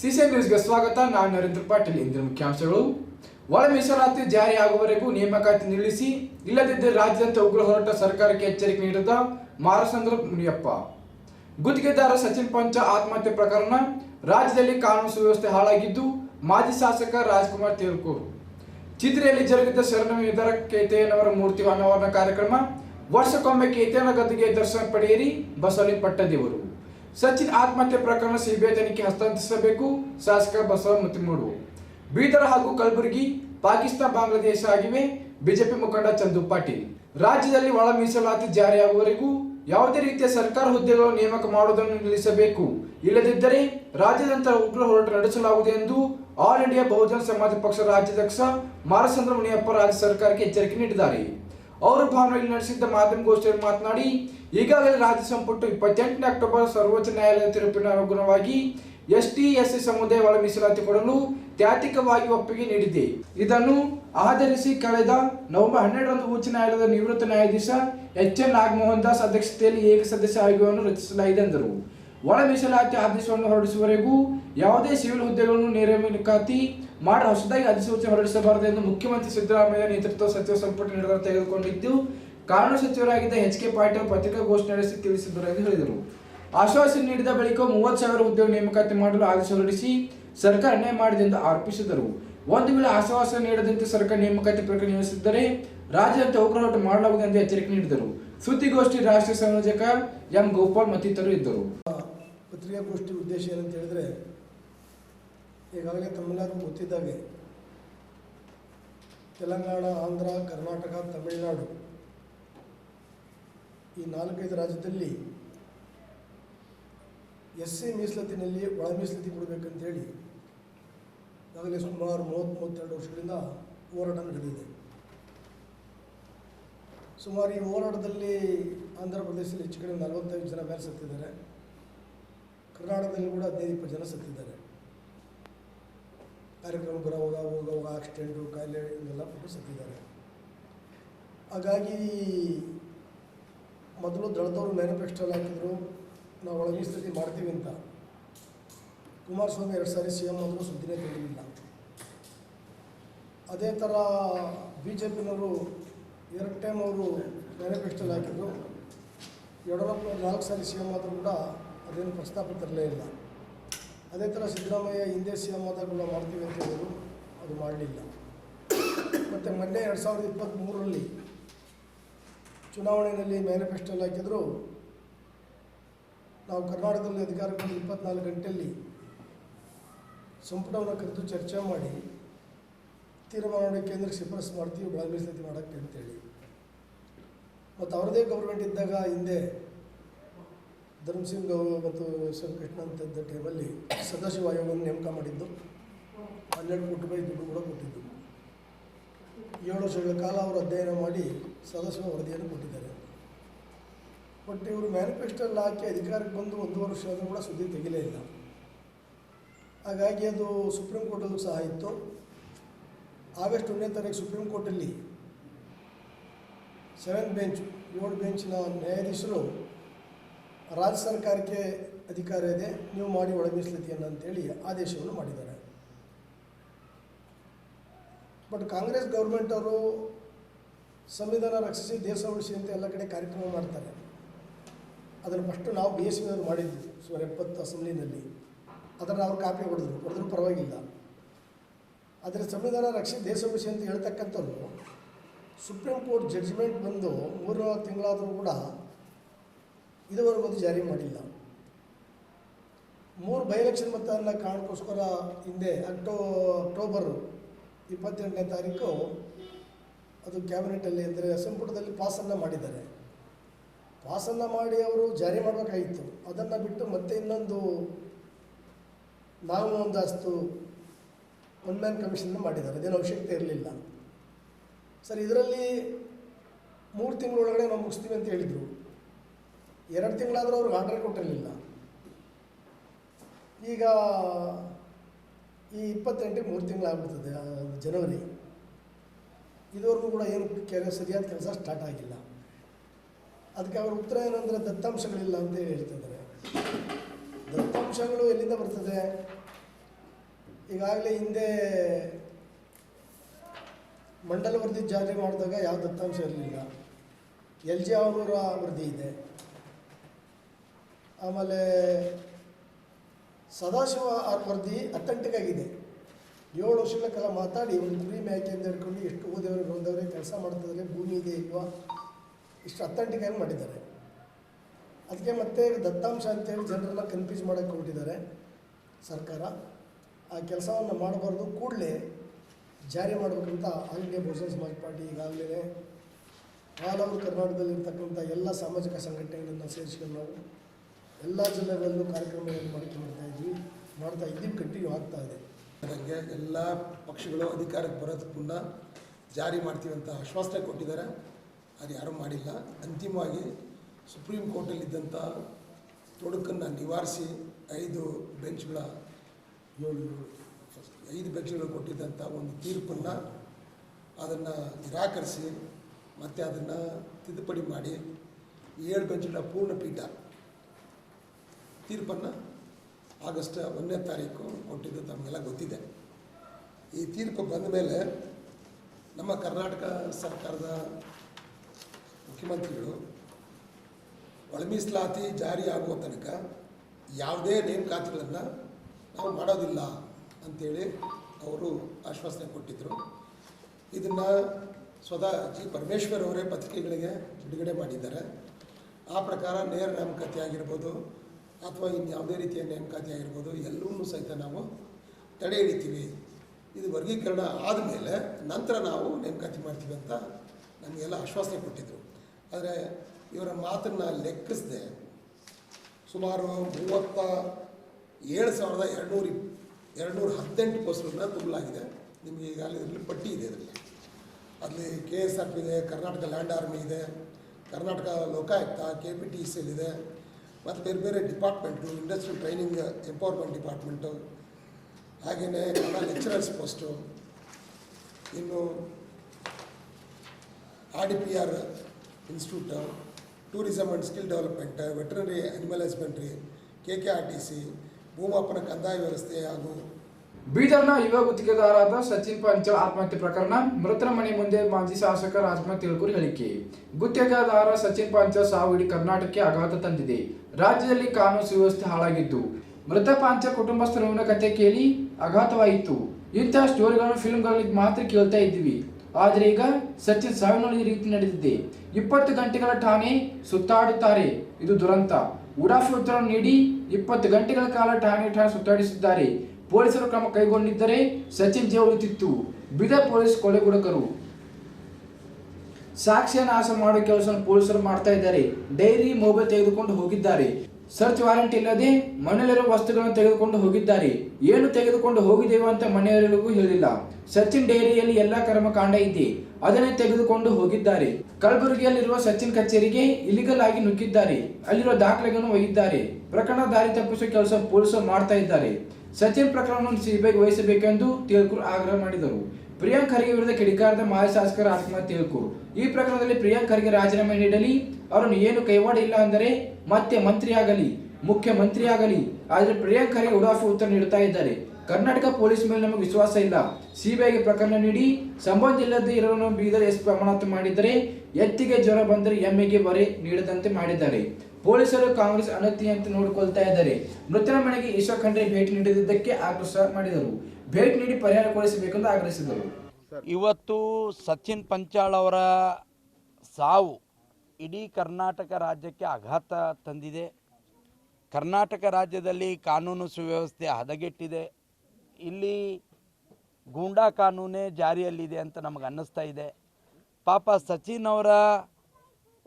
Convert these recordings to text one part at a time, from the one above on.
CCN ನ್ಯೂಸ್ಗೆ ಸ್ವಾಗತ. ನಾನು ನರೇಂದ್ರ ಪಾಟೀಲ್. ಇಂದಿನ ಮುಖ್ಯಾಂಶಗಳು. ಒಳ ಮೀಸಲಾತಿ ಜಾರಿಯಾಗುವವರೆಗೂ ನೇಮಕಾತಿ ನಿಲ್ಲಿಸಿ, ಇಲ್ಲದಿದ್ದರೆ ರಾಜ್ಯಾದ್ಯಂತ ಉಗ್ರ ಹೋರಾಟ ಸರ್ಕಾರಕ್ಕೆ ಎಚ್ಚರಿಕೆ ನೀಡಿದ ಮಾರಸಂದ್ರ ಮುನಿಯಪ್ಪ. ಗುತ್ತಿಗೆದಾರ ಸಚಿನ್ ಪಂಚ ಆತ್ಮಹತ್ಯೆ ಪ್ರಕರಣ ರಾಜ್ಯದಲ್ಲಿ ಕಾನೂನು ಸುವ್ಯವಸ್ಥೆ ಹಾಳಾಗಿದ್ದು, ಮಾಜಿ ಶಾಸಕ ರಾಜ್ಕುಮಾರ್ ತೇಲ್ಕೂರು. ಚಿತ್ರೆಯಲ್ಲಿ ಜರುಗಿದ ಶರಣಮ ನಿರ್ಧಾರ ಕೇತಯ್ಯನವರ ಮೂರ್ತಿ ಅನಾವರಣ ಕಾರ್ಯಕ್ರಮ. ವರ್ಷಕ್ಕೊಮ್ಮೆ ಕೇತಯ್ಯನ ಗದ್ದಿಗೆ ದರ್ಶನ ಪಡೆಯಿರಿ. ಬಸವಲಿ ಪಟ್ಟದೇವರು. ಸಚಿನ್ ಆತ್ಮಹತ್ಯೆ ಪ್ರಕರಣ ಸಿಬಿಐ ತನಿಖೆ ಹಸ್ತಾಂತರಿಸಬೇಕು. ಶಾಸಕ ಬಸವ ಮುತ್ತಿಮೂಡು ಬೀದರ್ ಹಾಗೂ ಕಲಬುರಗಿ, ಪಾಕಿಸ್ತಾನ, ಬಾಂಗ್ಲಾದೇಶ ಆಗಿವೆ. ಬಿಜೆಪಿ ಮುಖಂಡ ಚಂದು ಪಾಟೀಲ್. ರಾಜ್ಯದಲ್ಲಿ ಒಳ ಮೀಸಲಾತಿ ಜಾರಿಯಾಗುವವರೆಗೂ ಯಾವುದೇ ರೀತಿಯ ಸರ್ಕಾರ ಹುದ್ದೆಗಳನ್ನು ನೇಮಕ ಮಾಡುವುದನ್ನು ನಿಲ್ಲಿಸಬೇಕು. ಇಲ್ಲದಿದ್ದರೆ ರಾಜ್ಯದಂತ ಉಗ್ರ ಹೋರಾಟ ನಡೆಸಲಾಗುವುದು ಎಂದು ಆಲ್ ಇಂಡಿಯಾ ಬಹುಜನ ಸಮಾಜ ಪಕ್ಷ ರಾಜ್ಯಾಧ್ಯಕ್ಷ ಮಾರಸಂದ್ರ ಮುನಿಯಪ್ಪ ರಾಜ್ಯ ಸರ್ಕಾರಕ್ಕೆ ಎಚ್ಚರಿಕೆ ನೀಡಿದ್ದಾರೆ. ಅವರು ಭಾನುವಾರ ನಡೆಸಿದ್ದ ಮಾಧ್ಯಮಗೋಷ್ಠಿಯಲ್ಲಿ ಮಾತನಾಡಿ, ಈಗಾಗಲೇ ರಾಜ್ಯ ಸಂಪುಟ ಇಪ್ಪತ್ತೆಂಟನೇ ಅಕ್ಟೋಬರ್ ಸರ್ವೋಚ್ಚ ನ್ಯಾಯಾಲಯದ ತೀರ್ಪಿನ ಅನುಗುಣವಾಗಿ ಎಸ್ಟಿ ಎಸ್ಸಿ ಸಮುದಾಯ ಒಳ ಮೀಸಲಾತಿ ಕೊಡಲು ತ್ಯಾತಿಕವಾಗಿ ಒಪ್ಪಿಗೆ ನೀಡಿದೆ. ಇದನ್ನು ಆಧರಿಸಿ ಕಳೆದ ನವೆಂಬರ್ ಹನ್ನೆರಡರಂದು ಉಚ್ಚ ನ್ಯಾಯಾಲಯದ ನಿವೃತ್ತ ನ್ಯಾಯಾಧೀಶ ಎಚ್ ಎನ್ ನಾಗಮೋಹನ್ ದಾಸ್ ಅಧ್ಯಕ್ಷತೆಯಲ್ಲಿ ಏಕ ಸದಸ್ಯ ಆಯೋಗವನ್ನು ರಚಿಸಲಾಗಿದೆ ಎಂದರು. ಒಳ ಮೀಸಲಾತಿ ಆದೇಶವನ್ನು ಹೊರಡಿಸುವವರೆಗೂ ಯಾವುದೇ ಸಿವಿಲ್ ಹುದ್ದೆಗಳನ್ನು ನೇಮಕಾತಿ ಮಾಡಿ ಹೊಸದಾಗಿ ಅಧಿಸೂಚನೆ ಹೊರಡಿಸಬಾರದು ಎಂದು ಮುಖ್ಯಮಂತ್ರಿ ಸಿದ್ದರಾಮಯ್ಯ ನೇತೃತ್ವ ಸಚಿವ ಸಂಪುಟ ನಿರ್ಧಾರ ತೆಗೆದುಕೊಂಡಿದ್ದು, ಕಾನೂನು ಸಚಿವರಾಗಿದ್ದ ಎಚ್ ಕೆ ಪಾಟೀಲ್ ಪತ್ರಿಕಾಗೋಷ್ಠಿ ನಡೆಸಿ ತಿಳಿಸಿದರು ಎಂದು ಹೇಳಿದರು. ಆಶ್ವಾಸನೆ ನೀಡಿದ ಬಳಿಕ ಮೂವತ್ತು ಸಾವಿರ ಉದ್ಯೋಗ ನೇಮಕಾತಿ ಮಾಡಲು ಆದೇಶ ಹೊರಡಿಸಿ ಸರ್ಕಾರ ಅನ್ಯಾಯ ಮಾಡಿದೆ ಎಂದು ಆರೋಪಿಸಿದರು. ಒಂದು ವೇಳೆ ಆಶ್ವಾಸನೆ ನೀಡದಂತೆ ಸರ್ಕಾರ ನೇಮಕಾತಿ ಪ್ರಕ್ರಿಯೆ ನಡೆಸಿದ್ದರೆ ರಾಜ್ಯದಂತ ಹೋರಾಟ ಮಾಡಲಾಗುವುದು ಎಂದು ಎಚ್ಚರಿಕೆ ನೀಡಿದರು. ಸುದ್ದಿಗೋಷ್ಠಿ ರಾಷ್ಟ್ರೀಯ ಸಂಯೋಜಕ ಎಂ ಗೋಪಾಲ್ ಮತ್ತಿತರರು ಇದ್ದರು. ಪತ್ರಿಕಾಗೋಷ್ಠಿ ಉದ್ದೇಶ ಏನಂತ ಹೇಳಿದ್ರೆ ಈಗಾಗಲೇ ತಮ್ಮೆಲ್ಲರಿಗೂ ಗೊತ್ತಿದ್ದಾಗೆ ತೆಲಂಗಾಣ, ಆಂಧ್ರ, ಕರ್ನಾಟಕ, ತಮಿಳುನಾಡು. ಈ ನಾಲ್ಕೈದು ರಾಜ್ಯದಲ್ಲಿ ಎಸ್ ಸಿ ಮೀಸಲಾತಿನಲ್ಲಿ ಒಳ ಮೀಸಲಾತಿ ಕೊಡಬೇಕಂತೇಳಿ ಈಗಾಗಲೇ ಸುಮಾರು ಮೂವತ್ತು ಮೂವತ್ತೆರಡು ವರ್ಷಗಳಿಂದ ಹೋರಾಟ ನಡೆದಿದೆ. ಸುಮಾರು ಈ ಹೋರಾಟದಲ್ಲಿ ಆಂಧ್ರ ಪ್ರದೇಶದಲ್ಲಿ ಹೆಚ್ಚು ಕಡಿಮೆ ನಲವತ್ತೈದು ಜನ ಮೇಲೆ ಸತ್ತಿದ್ದಾರೆ. ಕರ್ನಾಟಕದಲ್ಲಿ ಕೂಡ ಹದಿನೈದು, ಇಪ್ಪತ್ತು ಜನ ಸತ್ತಿದ್ದಾರೆ. ಕಾರ್ಯಕ್ರಮ ಹೋಗ ಹೋಗ ಆಕ್ಸಿಡೆಂಟು ಕಾಯಿಲೆ ಇವೆಲ್ಲ ಪಟ್ಟು ಸತ್ತಿದ್ದಾರೆ ಹಾಗಾಗಿ ಮೊದಲು ದಳದವರು ಮ್ಯಾನಿಫೆಸ್ಟೋಲ್ಲಿ ಹಾಕಿದ್ರು, ನಾವು ಒಳಗೆ ಸ್ಥಿತಿ ಮಾಡ್ತೀವಿ ಅಂತ. ಕುಮಾರಸ್ವಾಮಿ ಎರಡು ಸಾರಿ ಸಿ ಎಂ ಆದರೂ ಸುದ್ದಿನೇ ತಿಳಿಲಿಲ್ಲ ಅದೇ ಥರ ಬಿ ಜೆ ಪಿನವರು ಎರಡು ಟೈಮ್ ಅವರು ಮ್ಯಾನಿಫೆಸ್ಟೋಲ್ಲಿ ಹಾಕಿದ್ರು. ಯಡಿಯೂರಪ್ಪ ನಾಲ್ಕು ಸಾರಿ ಸಿ ಎಂ ಆದರೂ ಕೂಡ ಅದೇನು ಪ್ರಸ್ತಾಪ ತರಲೇ ಇಲ್ಲ. ಅದೇ ಥರ ಸಿದ್ದರಾಮಯ್ಯ ಹಿಂದೆ ಸಿ ಎಂ ಆದಾಗ ಕೂಡ ಮಾಡ್ತೀವಿ ಅಂತ ಹೇಳಿದ್ರು. ಅದು ಮಾಡಲಿಲ್ಲ. ಮತ್ತು ಮೊನ್ನೆ ಎರಡು ಸಾವಿರದ ಇಪ್ಪತ್ತ್ಮೂರರಲ್ಲಿ ಚುನಾವಣೆಯಲ್ಲಿ ಮ್ಯಾನಿಫೆಸ್ಟೋಲ್ಲಿ ಹಾಕಿದ್ರು. ನಾವು ಕರ್ನಾಟಕದಲ್ಲಿ ಅಧಿಕಾರಕ್ಕೆ ಬಂದು ಇಪ್ಪತ್ನಾಲ್ಕು ಗಂಟೆಯಲ್ಲಿ ಸಂಪುಟವನ್ನು ಕರೆದು ಚರ್ಚೆ ಮಾಡಿ ತೀರ್ಮಾನ ಕೇಂದ್ರಕ್ಕೆ ಶಿಫಾರಸು ಮಾಡ್ತೀವಿ, ಬೆಳಗ್ಗೆ ಸ್ಥಿತಿ ಮಾಡೋಕ್ಕೆ ಅಂತೇಳಿ. ಮತ್ತು ಅವರದೇ ಗೌರ್ಮೆಂಟ್ ಇದ್ದಾಗ ಹಿಂದೆ ಧರ್ಮಸಿಂಗ್ ಮತ್ತು ಶಿವಕೃಷ್ಣ ಅಂತ ಟೈಮಲ್ಲಿ ಸದಾಶಿವ ಆಯೋಗವನ್ನು ನೇಮಕ ಮಾಡಿದ್ದು. ಹನ್ನೆರಡು ಕೋಟಿ ರೂಪಾಯಿ ದುಡ್ಡು ಕೂಡ ಕೊಟ್ಟಿದ್ದು. ಏಳು ವರ್ಷಗಳ ಕಾಲ ಅವರು ಅಧ್ಯಯನ ಮಾಡಿ ಸದಾಶಿವ ವರದಿಯನ್ನು ಕೊಟ್ಟಿದ್ದಾರೆ. ಬಟ್ ಇವರು ಮ್ಯಾನಿಫೆಸ್ಟೋಲ್ಲಿ ಹಾಕಿ ಅಧಿಕಾರಕ್ಕೆ ಬಂದು ಒಂದೂವರೆ ವರ್ಷ ಆದರೂ ಕೂಡ ಸುದ್ದಿ ತೆಗಿಲೇ ಇಲ್ಲ. ಹಾಗಾಗಿ ಅದು ಸುಪ್ರೀಂ ಕೋರ್ಟಲ್ಲೂ ಸಹ ಇತ್ತು. ಆಗಸ್ಟ್ ಒಂದನೇ ತಾರೀಕು ಸುಪ್ರೀಂ ಕೋರ್ಟಲ್ಲಿ ಸೆವೆನ್ ಬೆಂಚ್, ಏಳು ಬೆಂಚಿನ ನ್ಯಾಯಾಧೀಶರು ರಾಜ್ಯ ಸರ್ಕಾರಕ್ಕೆ ಅಧಿಕಾರ ಇದೆ, ನೀವು ಮಾಡಿ ಒಳ ಮೀಸಲಾತಿಯನ್ನು ಅಂತೇಳಿ ಆದೇಶವನ್ನು ಮಾಡಿದ್ದಾರೆ. ಬಟ್ ಕಾಂಗ್ರೆಸ್ ಗೌರ್ಮೆಂಟ್ ಅವರು ಸಂವಿಧಾನ ರಕ್ಷಿಸಿ ದೇಶ ಉಳಿಸಿ ಅಂತ ಎಲ್ಲ ಕಡೆ ಕಾರ್ಯಕ್ರಮ ಮಾಡ್ತಾರೆ. ಅದನ್ನು ಫಸ್ಟು ನಾವು ಬಿ ಎಸ್ ಪಿಯವರು ಮಾಡಿದ್ವಿ, ಸುಮಾರು ಎಪ್ಪತ್ತು ಅಸೆಂಬ್ಲಿನಲ್ಲಿ. ಅದನ್ನು ಅವ್ರು ಕಾಪಿ ಹೊಡೆದ್ರು, ಹೊಡೆದ್ರೂ ಪರವಾಗಿಲ್ಲ. ಆದರೆ ಸಂವಿಧಾನ ರಕ್ಷಿಸಿ ದೇಶ ಉಳಿಸಿ ಅಂತ ಹೇಳ್ತಕ್ಕಂಥವ್ರು ಸುಪ್ರೀಂ ಕೋರ್ಟ್ ಜಡ್ಜ್ಮೆಂಟ್ ಬಂದು ಮೂರು ತಿಂಗಳಾದರೂ ಕೂಡ ಇದುವರೆಗೂ ಅದು ಜಾರಿ ಮಾಡಿಲ್ಲ. ಮೂರು ಬೈ ಎಲೆಕ್ಷನ್ ಮತದಾನ ಕಾರಣಕ್ಕೋಸ್ಕರ ಹಿಂದೆ ಅಕ್ಟೋ, ಅಕ್ಟೋಬರ್ ಇಪ್ಪತ್ತೆಂಟನೇ ತಾರೀಕು ಅದು ಕ್ಯಾಬಿನೆಟಲ್ಲಿ ಅಂದರೆ ಸಂಪುಟದಲ್ಲಿ ಪಾಸನ್ನು ಮಾಡಿದ್ದಾರೆ. ಪಾಸನ್ನು ಮಾಡಿ ಅವರು ಜಾರಿ ಮಾಡಬೇಕಾಗಿತ್ತು. ಅದನ್ನು ಬಿಟ್ಟು ಮತ್ತೆ ಇನ್ನೊಂದು ನಾವು ಒಂದಷ್ಟು ಒನ್ ಮ್ಯಾನ್ ಕಮಿಷನ್ ಮಾಡಿದ್ದಾರೆ. ಅದೇನು ಅವಶ್ಯಕತೆ ಇರಲಿಲ್ಲ. ಸರ್, ಇದರಲ್ಲಿ ಮೂರು ತಿಂಗಳೊಳಗಡೆ ನಾವು ಮುಗಿಸ್ತೀವಿ ಅಂತ ಹೇಳಿದರು. ಎರಡು ತಿಂಗಳಾದರೂ ಅವ್ರಿಗೆ ಆರ್ಡರ್ ಕೊಟ್ಟಿರಲಿಲ್ಲ. ಈಗ ಈ ಇಪ್ಪತ್ತೆಂಟಿಗೆ ಮೂರು ತಿಂಗಳಾಗ್ಬಿಡ್ತದೆ ಜನವರಿ. ಇದುವರೆಗೂ ಕೂಡ ಏನು ಸರಿಯಾದ ಕೆಲಸ ಸ್ಟಾರ್ಟ್ ಆಗಿಲ್ಲ. ಅದಕ್ಕೆ ಅವ್ರ ಉತ್ತರ ಏನಂದರೆ ದತ್ತಾಂಶಗಳಿಲ್ಲ ಅಂತ ಹೇಳ್ತಿದ್ದಾರೆ. ದತ್ತಾಂಶಗಳು ಎಲ್ಲಿಂದ ಬರ್ತದೆ? ಈಗಾಗಲೇ ಹಿಂದೆ ಮಂಡಲ ವರದಿ ಜಾರಿ ಮಾಡಿದಾಗ ಯಾವ ದತ್ತಾಂಶ ಇರಲಿಲ್ಲ. ಎಲ್ ಜಿ ಅವರ ವರದಿ ಇದೆ. ಆಮೇಲೆ ಸದಾಶಿವ ಆ ವರದಿ ಅಥೆಂಟಿಕ್ ಆಗಿದೆ ಏಳು ವರ್ಷಗಳ ಕಾಲ ಮಾತಾಡಿ ಒಂದು ಗುರಿ ಮ್ಯಾಕೆಯಿಂದ ಹಿಡ್ಕೊಂಡು ಎಷ್ಟು ಓದವ್ರೆ ಬಂದವ್ರೆ, ಕೆಲಸ ಮಾಡ್ತಿದ್ರೆ ಭೂಮಿ ಇದೆ ಇಲ್ವಾ? ಇಷ್ಟು ಅಥೆಂಟಿಕ್ ಆಗಿ ಮಾಡಿದ್ದಾರೆ. ಅದಕ್ಕೆ ಮತ್ತೆ ದತ್ತಾಂಶ ಅಂತೇಳಿ ಜನರೆಲ್ಲ ಕನ್ಫ್ಯೂಸ್ ಮಾಡೋಕ್ಕೆ ಹೊರಟಿದ್ದಾರೆ ಸರ್ಕಾರ. ಆ ಕೆಲಸವನ್ನು ಮಾಡಬಾರ್ದು, ಕೂಡಲೇ ಜಾರಿ ಮಾಡಬೇಕಂತ ಆಲ್ ಇಂಡಿಯಾ ಬಹುಜನ ಸಮಾಜ ಪಾರ್ಟಿ ಈಗಾಗಲೇ ಆಲ್ ಓವರ್ ಕರ್ನಾಟಕದಲ್ಲಿರ್ತಕ್ಕಂಥ ಎಲ್ಲ ಸಾಮಾಜಿಕ ಸಂಘಟನೆಗಳನ್ನು ಸೇರಿಸ್ಕೊಂಡು ನಾವು ಎಲ್ಲ ಜಿಲ್ಲೆಗಳಲ್ಲೂ ಕಾರ್ಯಕ್ರಮಗಳನ್ನು ಮಾಡ್ತಾ ಇದ್ವಿ. ಮಾಡ್ತಾ ಇದ್ದೀವಿ ಕಂಟಿನ್ಯೂ ಆಗ್ತಾ ಇದೆ. ನನಗೆ ಎಲ್ಲ ಪಕ್ಷಗಳು ಅಧಿಕಾರಕ್ಕೆ ಬರೋದಕ್ಕೆ ಮುನ್ನ ಜಾರಿ ಮಾಡ್ತೀವಿ ಅಂತ ಆಶ್ವಾಸನೆ ಕೊಟ್ಟಿದ್ದಾರೆ. ಅದು ಯಾರೂ ಮಾಡಿಲ್ಲ. ಅಂತಿಮವಾಗಿ ಸುಪ್ರೀಂ ಕೋರ್ಟಲ್ಲಿದ್ದಂಥ ತೊಡಕನ್ನು ನಿವಾರಿಸಿ ಐದು ಬೆಂಚ್ಗಳ, ಏಳು ಐದು ಬೆಂಚ್ಗಳು ಕೊಟ್ಟಿದ್ದಂಥ ಒಂದು ತೀರ್ಪನ್ನು ಅದನ್ನು ನಿರಾಕರಿಸಿ ಮತ್ತು ಅದನ್ನು ತಿದ್ದುಪಡಿ ಮಾಡಿ ಏಳು ಬೆಂಚ್ಗಳ ಪೂರ್ಣ ಪೀಠ ತೀರ್ಪನ್ನು ಆಗಸ್ಟ್ ಒಂದನೇ ತಾರೀಕು ಕೊಟ್ಟಿದ್ದು ತಮಗೆಲ್ಲ ಗೊತ್ತಿದೆ. ಈ ತೀರ್ಪು ಬಂದ ಮೇಲೆ ನಮ್ಮ ಕರ್ನಾಟಕ ಸರ್ಕಾರದ ಮುಖ್ಯಮಂತ್ರಿಗಳು ಒಳ ಮೀಸಲಾತಿ ಜಾರಿ ಆಗುವ ತನಕ ಯಾವುದೇ ನೇಮಕಾತಿಗಳನ್ನು ನಾವು ಮಾಡೋದಿಲ್ಲ ಅಂಥೇಳಿ ಅವರು ಆಶ್ವಾಸನೆ ಕೊಟ್ಟಿದ್ದರು ಇದನ್ನು ಸ್ವತಃ ಜಿ ಪರಮೇಶ್ವರ್ ಅವರೇ ಪತ್ರಿಕೆಗಳಿಗೆ ಬಿಡುಗಡೆ ಮಾಡಿದ್ದಾರೆ. ಆ ಪ್ರಕಾರ ನೇರ ನೇಮಕಾತಿ ಆಗಿರ್ಬೋದು ಅಥವಾ ಇನ್ನು ಯಾವುದೇ ರೀತಿಯ ನೇಮಕಾತಿ ಆಗಿರ್ಬೋದು ಎಲ್ಲವನ್ನೂ ಸಹಿತ ನಾವು ತಡೆ ಹಿಡಿತೀವಿ. ಇದು ವರ್ಗೀಕರಣ ಆದಮೇಲೆ ನಂತರ ನಾವು ನೇಮಕಾತಿ ಮಾಡ್ತೀವಿ ಅಂತ ನಮಗೆಲ್ಲ ಆಶ್ವಾಸನೆ ಕೊಟ್ಟಿದ್ದರು ಆದರೆ ಇವರ ಮಾತನ್ನು ಲೆಕ್ಕಿಸದೆ ಸುಮಾರು ಮೂವತ್ತ ಏಳು ಸಾವಿರದ ಎರಡುನೂರ ಎರಡುನೂರ ಹದಿನೆಂಟು ಪೋಸ್ಟ್ಗಳನ್ನ ತುಂಬಲಾಗಿದೆ ನಿಮಗೆ ಈಗಾಗಲೇ ಪಟ್ಟಿ ಇದೆ ಇದರಲ್ಲಿ. ಅಲ್ಲಿ ಕೆ ಎಸ್ ಆರ್ ಪಿ ಇದೆ, ಕರ್ನಾಟಕ ಲ್ಯಾಂಡ್ ಆರ್ಮಿ ಇದೆ, Karnataka Lokayukta, K P T C ಇದೆ ಮತ್ತು ಬೇರೆ ಬೇರೆ department industrial training, empowerment department ಹಾಗೆಯೇ ಕನ್ನಡ ಲೆಕ್ಚರರ್ಸ್ ಪೋಸ್ಟು, ಇನ್ನು R D P R institute tourism and skill development, veterinary animal husbandry, K K R T C, ಭೂಮಾಪನ ಕಂದಾಯ ವ್ಯವಸ್ಥೆ ಹಾಗೂ ಬೀದರ್ನ ಯುವ ಗುತ್ತಿಗೆದಾರರಾದ ಸಚಿನ್ ಪಂಚಲ್ ಆತ್ಮಹತ್ಯೆ ಪ್ರಕರಣ ಮೃತರ ಮನೆ ಮುಂದೆ ಮಾಜಿ ಶಾಸಕ ರಾಜ್ಮಾ ತಿಳ್ಕೂರ್ ಹೇಳಿಕೆ. ಗುತ್ತಿಗೆದಾರ ಸಚಿನ್ ಪಂಚಲ್ ಸಾವು ಇಡೀ ಕರ್ನಾಟಕಕ್ಕೆ ಆಘಾತ ತಂದಿದೆ. ರಾಜ್ಯದಲ್ಲಿ ಕಾನೂನು ಸುವ್ಯವಸ್ಥೆ ಹಾಳಾಗಿದ್ದು, ಮೃತ ಪಾಂಚ ಕುಟುಂಬಸ್ಥರವನ ಕತೆ ಕೇಳಿ ಆಘಾತವಾಯಿತು. ಇಂತಹ ಸ್ಟೋರಿಗಳನ್ನು, ಫಿಲ್ಮ್ಗಳಲ್ಲಿ ಮಾತ್ರ ಕೇಳ್ತಾ ಇದ್ದೀವಿ. ಆದರೆ ಈಗ ಸಚಿನ್ ಸಾವಿನಲ್ಲಿ ಈ ರೀತಿ ನಡೆದಿದೆ. ಇಪ್ಪತ್ತು ಗಂಟೆಗಳ ಠಾಣೆ ಸುತ್ತಾಡುತ್ತಾರೆ. ಇದು ದುರಂತ. ಉಡಾಫಿ ಉತ್ತರ ನೀಡಿ ಇಪ್ಪತ್ತು ಗಂಟೆಗಳ ಕಾಲ ಠಾಣೆ ಠಾಣೆ ಸುತ್ತಾಡಿಸಿದ್ದಾರೆ. ಪೊಲೀಸರು ಕ್ರಮ ಕೈಗೊಂಡಿದ್ದರೆ ಸಚಿನ್ ಜೀವ ಉಳಿತಿತ್ತು ಬಿದ ಪೊಲೀಸ್ ಕೊಲೆಗುಡಕರು. ಸಾಕ್ಷ್ಯ ನಾಶ ಮಾಡೋ ಕೆಲಸ ಪೊಲೀಸರು ಮಾಡ್ತಾ ಇದ್ದಾರೆ. ಡೈರಿ ಮೊಬೈಲ್ ತೆಗೆದುಕೊಂಡು ಹೋಗಿದ್ದಾರೆ. ಸರ್ಚ್ ವಾರೆಂಟ್ ಇಲ್ಲದೆ ಮನೆಯಲ್ಲಿರುವ ವಸ್ತುಗಳನ್ನು ತೆಗೆದುಕೊಂಡು ಹೋಗಿದ್ದಾರೆ. ಏನು ತೆಗೆದುಕೊಂಡು ಹೋಗಿದ್ದೇವೆ ಅಂತ ಮನೆಯವರಿಗೂ ಹೇಳಿಲ್ಲ. ಸಚಿನ್ ಡೈರಿಯಲ್ಲಿ ಎಲ್ಲಾ ಕರ್ಮಕಾಂಡ ಇದೆ. ಅದನ್ನೇ ತೆಗೆದುಕೊಂಡು ಹೋಗಿದ್ದಾರೆ. ಕಲಬುರಗಿಯಲ್ಲಿರುವ ಸಚಿನ್ ಕಚೇರಿಗೆ ಇಲಿಗಲ್ ಆಗಿ ನುಗ್ಗಿದ್ದಾರೆ. ಅಲ್ಲಿರುವ ದಾಖಲೆಗಳನ್ನು ಒಯ್ದಿದ್ದಾರೆ. ಪ್ರಕರಣ ದಾರಿ ತಪ್ಪಿಸುವ ಕೆಲಸ ಪೊಲೀಸರು ಮಾಡ್ತಾ ಇದ್ದಾರೆ. ಸಚಿನ್ ಪ್ರಕರಣವನ್ನು ಸಿಬಿಐಗೆ ವಹಿಸಬೇಕೆಂದು ತಿಳ್ಕೂರ್ ಆಗ್ರಹ ಮಾಡಿದರು. ಪ್ರಿಯಾಂಕ್ ಖರ್ಗೆ ವಿರುದ್ಧ ಕಿಡಿಕಾರದ ಮಾಜಿ ಶಾಸಕ ರಾಜ್ಕುಮಾರ್ ತಿಳ್ಕೂರ್ ಈ ಪ್ರಕರಣದಲ್ಲಿ ಪ್ರಿಯಾಂಕ್ ಖರ್ಗೆ ರಾಜೀನಾಮೆ ನೀಡಲಿ. ಅವರನ್ನು ಏನು ಕೈವಾಡ ಇಲ್ಲ ಅಂದರೆ ಮತ್ತೆ ಮಂತ್ರಿಯಾಗಲಿ, ಮುಖ್ಯಮಂತ್ರಿಯಾಗಲಿ. ಆದರೆ ಪ್ರಿಯಾಂಕ್ ಖರ್ಗೆ ಉಡಾಫಿ ಉತ್ತರ ನೀಡುತ್ತಾ ಇದ್ದಾರೆ. ಕರ್ನಾಟಕ ಪೊಲೀಸ್ ಮೇಲೆ ನಮಗೆ ವಿಶ್ವಾಸ ಇಲ್ಲ. ಸಿಬಿಐಗೆ ಪ್ರಕರಣ ನೀಡಿ, ಸಂಬಂಧ ಇಲ್ಲದೆ ಇರೋರನ್ನು ಬೀದರ್ ಎಸ್ ಅಮಾನತು ಮಾಡಿದರೆ ಎತ್ತಿಗೆ ಜ್ವರ ಬಂದರೆ ಎಮ್ಮೆಗೆ ಬರೆ ನೀಡದಂತೆ ಮಾಡಿದ್ದಾರೆ. ಪೊಲೀಸರು ಕಾಂಗ್ರೆಸ್ ಅನತಿಯಂತೆ ನೋಡಿಕೊಳ್ತಾ ಇದ್ದಾರೆ. ಮೃತನ ಮನೆಗೆ ಈಶ್ವರ ಖಂಡ್ರೆ ಭೇಟಿ ನೀಡಿದ್ದಕ್ಕೆ ಆಕ್ರೋಶ ಮಾಡಿದರು. ಭೇಟಿ ನೀಡಿ ಪರಿಹಾರ ಕೊಡಿಸಬೇಕೆಂದು ಆಗ್ರಹಿಸಿದರು. ಇವತ್ತು ಸಚಿನ್ ಪಂಚಾಳ್ ಅವರ ಸಾವು ಇಡೀ ಕರ್ನಾಟಕ ರಾಜ್ಯಕ್ಕೆ ಆಘಾತ ತಂದಿದೆ. ಕರ್ನಾಟಕ ರಾಜ್ಯದಲ್ಲಿ ಕಾನೂನು ಸುವ್ಯವಸ್ಥೆ ಹದಗೆಟ್ಟಿದೆ. ಇಲ್ಲಿ ಗೂಂಡಾ ಕಾನೂನೇ ಜಾರಿಯಲ್ಲಿದೆ ಅಂತ ನಮಗೆ ಅನ್ನಿಸ್ತಾ ಇದೆ. ಪಾಪ ಸಚಿನ್ ಅವರ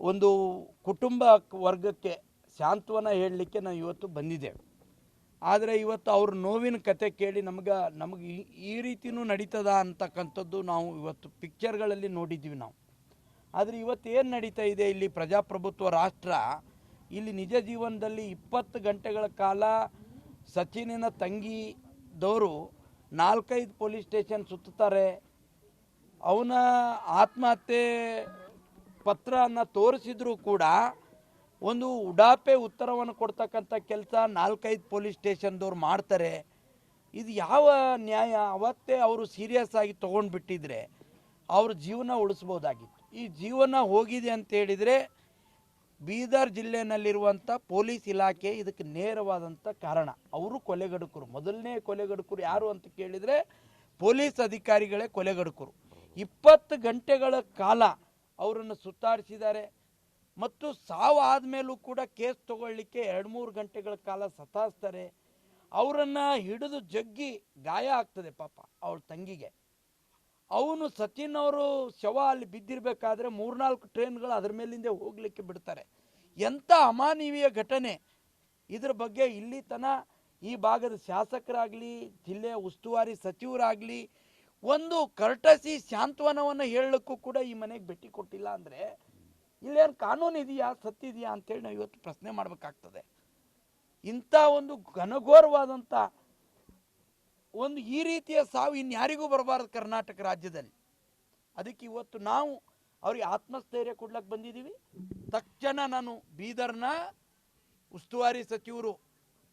ಒಂದು ಕುಟುಂಬ ವರ್ಗಕ್ಕೆ ಸಾಂತ್ವನ ಹೇಳಲಿಕ್ಕೆ ನಾವು ಇವತ್ತು ಬಂದಿದ್ದೇವೆ. ಆದರೆ ಇವತ್ತು ಅವ್ರ ನೋವಿನ ಕತೆ ಕೇಳಿ ನಮ್ಗೆ, ನಮಗೆ ಈ- ರೀತಿಯೂ ನಡೀತದ ಅಂತಕ್ಕಂಥದ್ದು ನಾವು ಇವತ್ತು ಪಿಕ್ಚರ್ಗಳಲ್ಲಿ ನೋಡಿದ್ವಿ ನಾವು. ಆದರೆ ಇವತ್ತು ಏನು ನಡೀತಾ ಇದೆ? ಇಲ್ಲಿ ಪ್ರಜಾಪ್ರಭುತ್ವ ರಾಷ್ಟ್ರ ಇಲ್ಲಿ ನಿಜ ಜೀವನದಲ್ಲಿ ಇಪ್ಪತ್ತು ಗಂಟೆಗಳ ಕಾಲ ಸಚಿನಿನ ತಂಗಿದವರು ನಾಲ್ಕೈದು ಪೊಲೀಸ್ ಸ್ಟೇಷನ್ ಸುತ್ತುತ್ತಾರೆ. ಅವನ ಆತ್ಮಹತ್ಯೆ ಪತ್ರವನ್ನು ತೋರಿಸಿದ್ರೂ ಕೂಡ ಒಂದು ಉಡಾಪೆ ಉತ್ತರವನ್ನು ಕೊಡ್ತಕ್ಕಂಥ ಕೆಲಸ ನಾಲ್ಕೈದು ಪೊಲೀಸ್ ಸ್ಟೇಷನ್ದವ್ರು ಮಾಡ್ತಾರೆ. ಇದು ಯಾವ ನ್ಯಾಯ? ಅವತ್ತೇ ಅವರು ಸೀರಿಯಸ್ ಆಗಿ ತೊಗೊಂಡ್ಬಿಟ್ಟಿದ್ರೆ ಅವ್ರ ಜೀವನ ಉಳಿಸ್ಬೋದಾಗಿತ್ತು. ಈ ಜೀವನ ಹೋಗಿದೆ ಅಂತ ಹೇಳಿದರೆ ಬೀದರ್ ಜಿಲ್ಲೆಯಲ್ಲಿರುವಂಥ ಪೊಲೀಸ್ ಇಲಾಖೆ ಇದಕ್ಕೆ ನೇರವಾದಂಥ ಕಾರಣ. ಅವರು ಕೊಲೆಗಡುಕರು. ಮೊದಲನೇ ಕೊಲೆಗಡುಕರು ಯಾರು ಅಂತ ಕೇಳಿದರೆ ಪೊಲೀಸ್ ಅಧಿಕಾರಿಗಳೇ ಕೊಲೆಗಡುಕರು. ಇಪ್ಪತ್ತು ಗಂಟೆಗಳ ಕಾಲ ಅವರನ್ನು ಸುತ್ತಾರಿಸಿದ್ದಾರೆ ಮತ್ತು ಸಾವು ಆದಮೇಲೂ ಕೂಡ ಕೇಸ್ ತಗೊಳ್ಳಿಕ್ಕೆ ಎರಡು ಮೂರು ಗಂಟೆಗಳ ಕಾಲ ಸತಾಯಿಸ್ತಾರೆ. ಅವರನ್ನು ಹಿಡಿದು ಜಗ್ಗಿ ಗಾಯ ಆಗ್ತದೆ ಪಾಪ ಅವಳ ತಂಗಿಗೆ. ಅವನು ಸಚಿನ್ ಅವರು ಶವ ಅಲ್ಲಿ ಬಿದ್ದಿರಬೇಕಾದ್ರೆ ಮೂರ್ನಾಲ್ಕು ಟ್ರೈನ್ಗಳು ಅದ್ರ ಮೇಲಿಂದ ಹೋಗ್ಲಿಕ್ಕೆ ಬಿಡ್ತಾರೆ. ಎಂಥ ಅಮಾನವೀಯ ಘಟನೆ. ಇದ್ರ ಬಗ್ಗೆ ಇಲ್ಲಿ ತನ ಈ ಭಾಗದ ಶಾಸಕರಾಗಲಿ, ಜಿಲ್ಲೆಯ ಉಸ್ತುವಾರಿ ಸಚಿವರಾಗಲಿ ಒಂದು ಕರ್ಟಸಿ ಶಾಂತ್ವನವನ್ನು ಹೇಳಲಿಕ್ಕೂ ಕೂಡ ಈ ಮನೆಗೆ ಭೇಟಿ ಕೊಟ್ಟಿಲ್ಲ ಅಂದರೆ ಇಲ್ಲೇನು ಕಾನೂನು ಇದೆಯಾ ಸತ್ತಿದೆಯಾ ಅಂತೇಳಿ ನಾವು ಇವತ್ತು ಪ್ರಶ್ನೆ ಮಾಡಬೇಕಾಗ್ತದೆ. ಇಂಥ ಒಂದು ಘನಘೋರವಾದಂಥ ಒಂದು ಈ ರೀತಿಯ ಸಾವು ಇನ್ಯಾರಿಗೂ ಬರಬಾರದು ಕರ್ನಾಟಕ ರಾಜ್ಯದಲ್ಲಿ. ಅದಕ್ಕೆ ಇವತ್ತು ನಾವು ಅವ್ರಿಗೆ ಆತ್ಮಸ್ಥೈರ್ಯ ಕೊಡ್ಲಕ್ಕೆ ಬಂದಿದ್ದೀವಿ. ತಕ್ಷಣ ನಾನು ಬೀದರ್ನ ಉಸ್ತುವಾರಿ ಸಚಿವರು,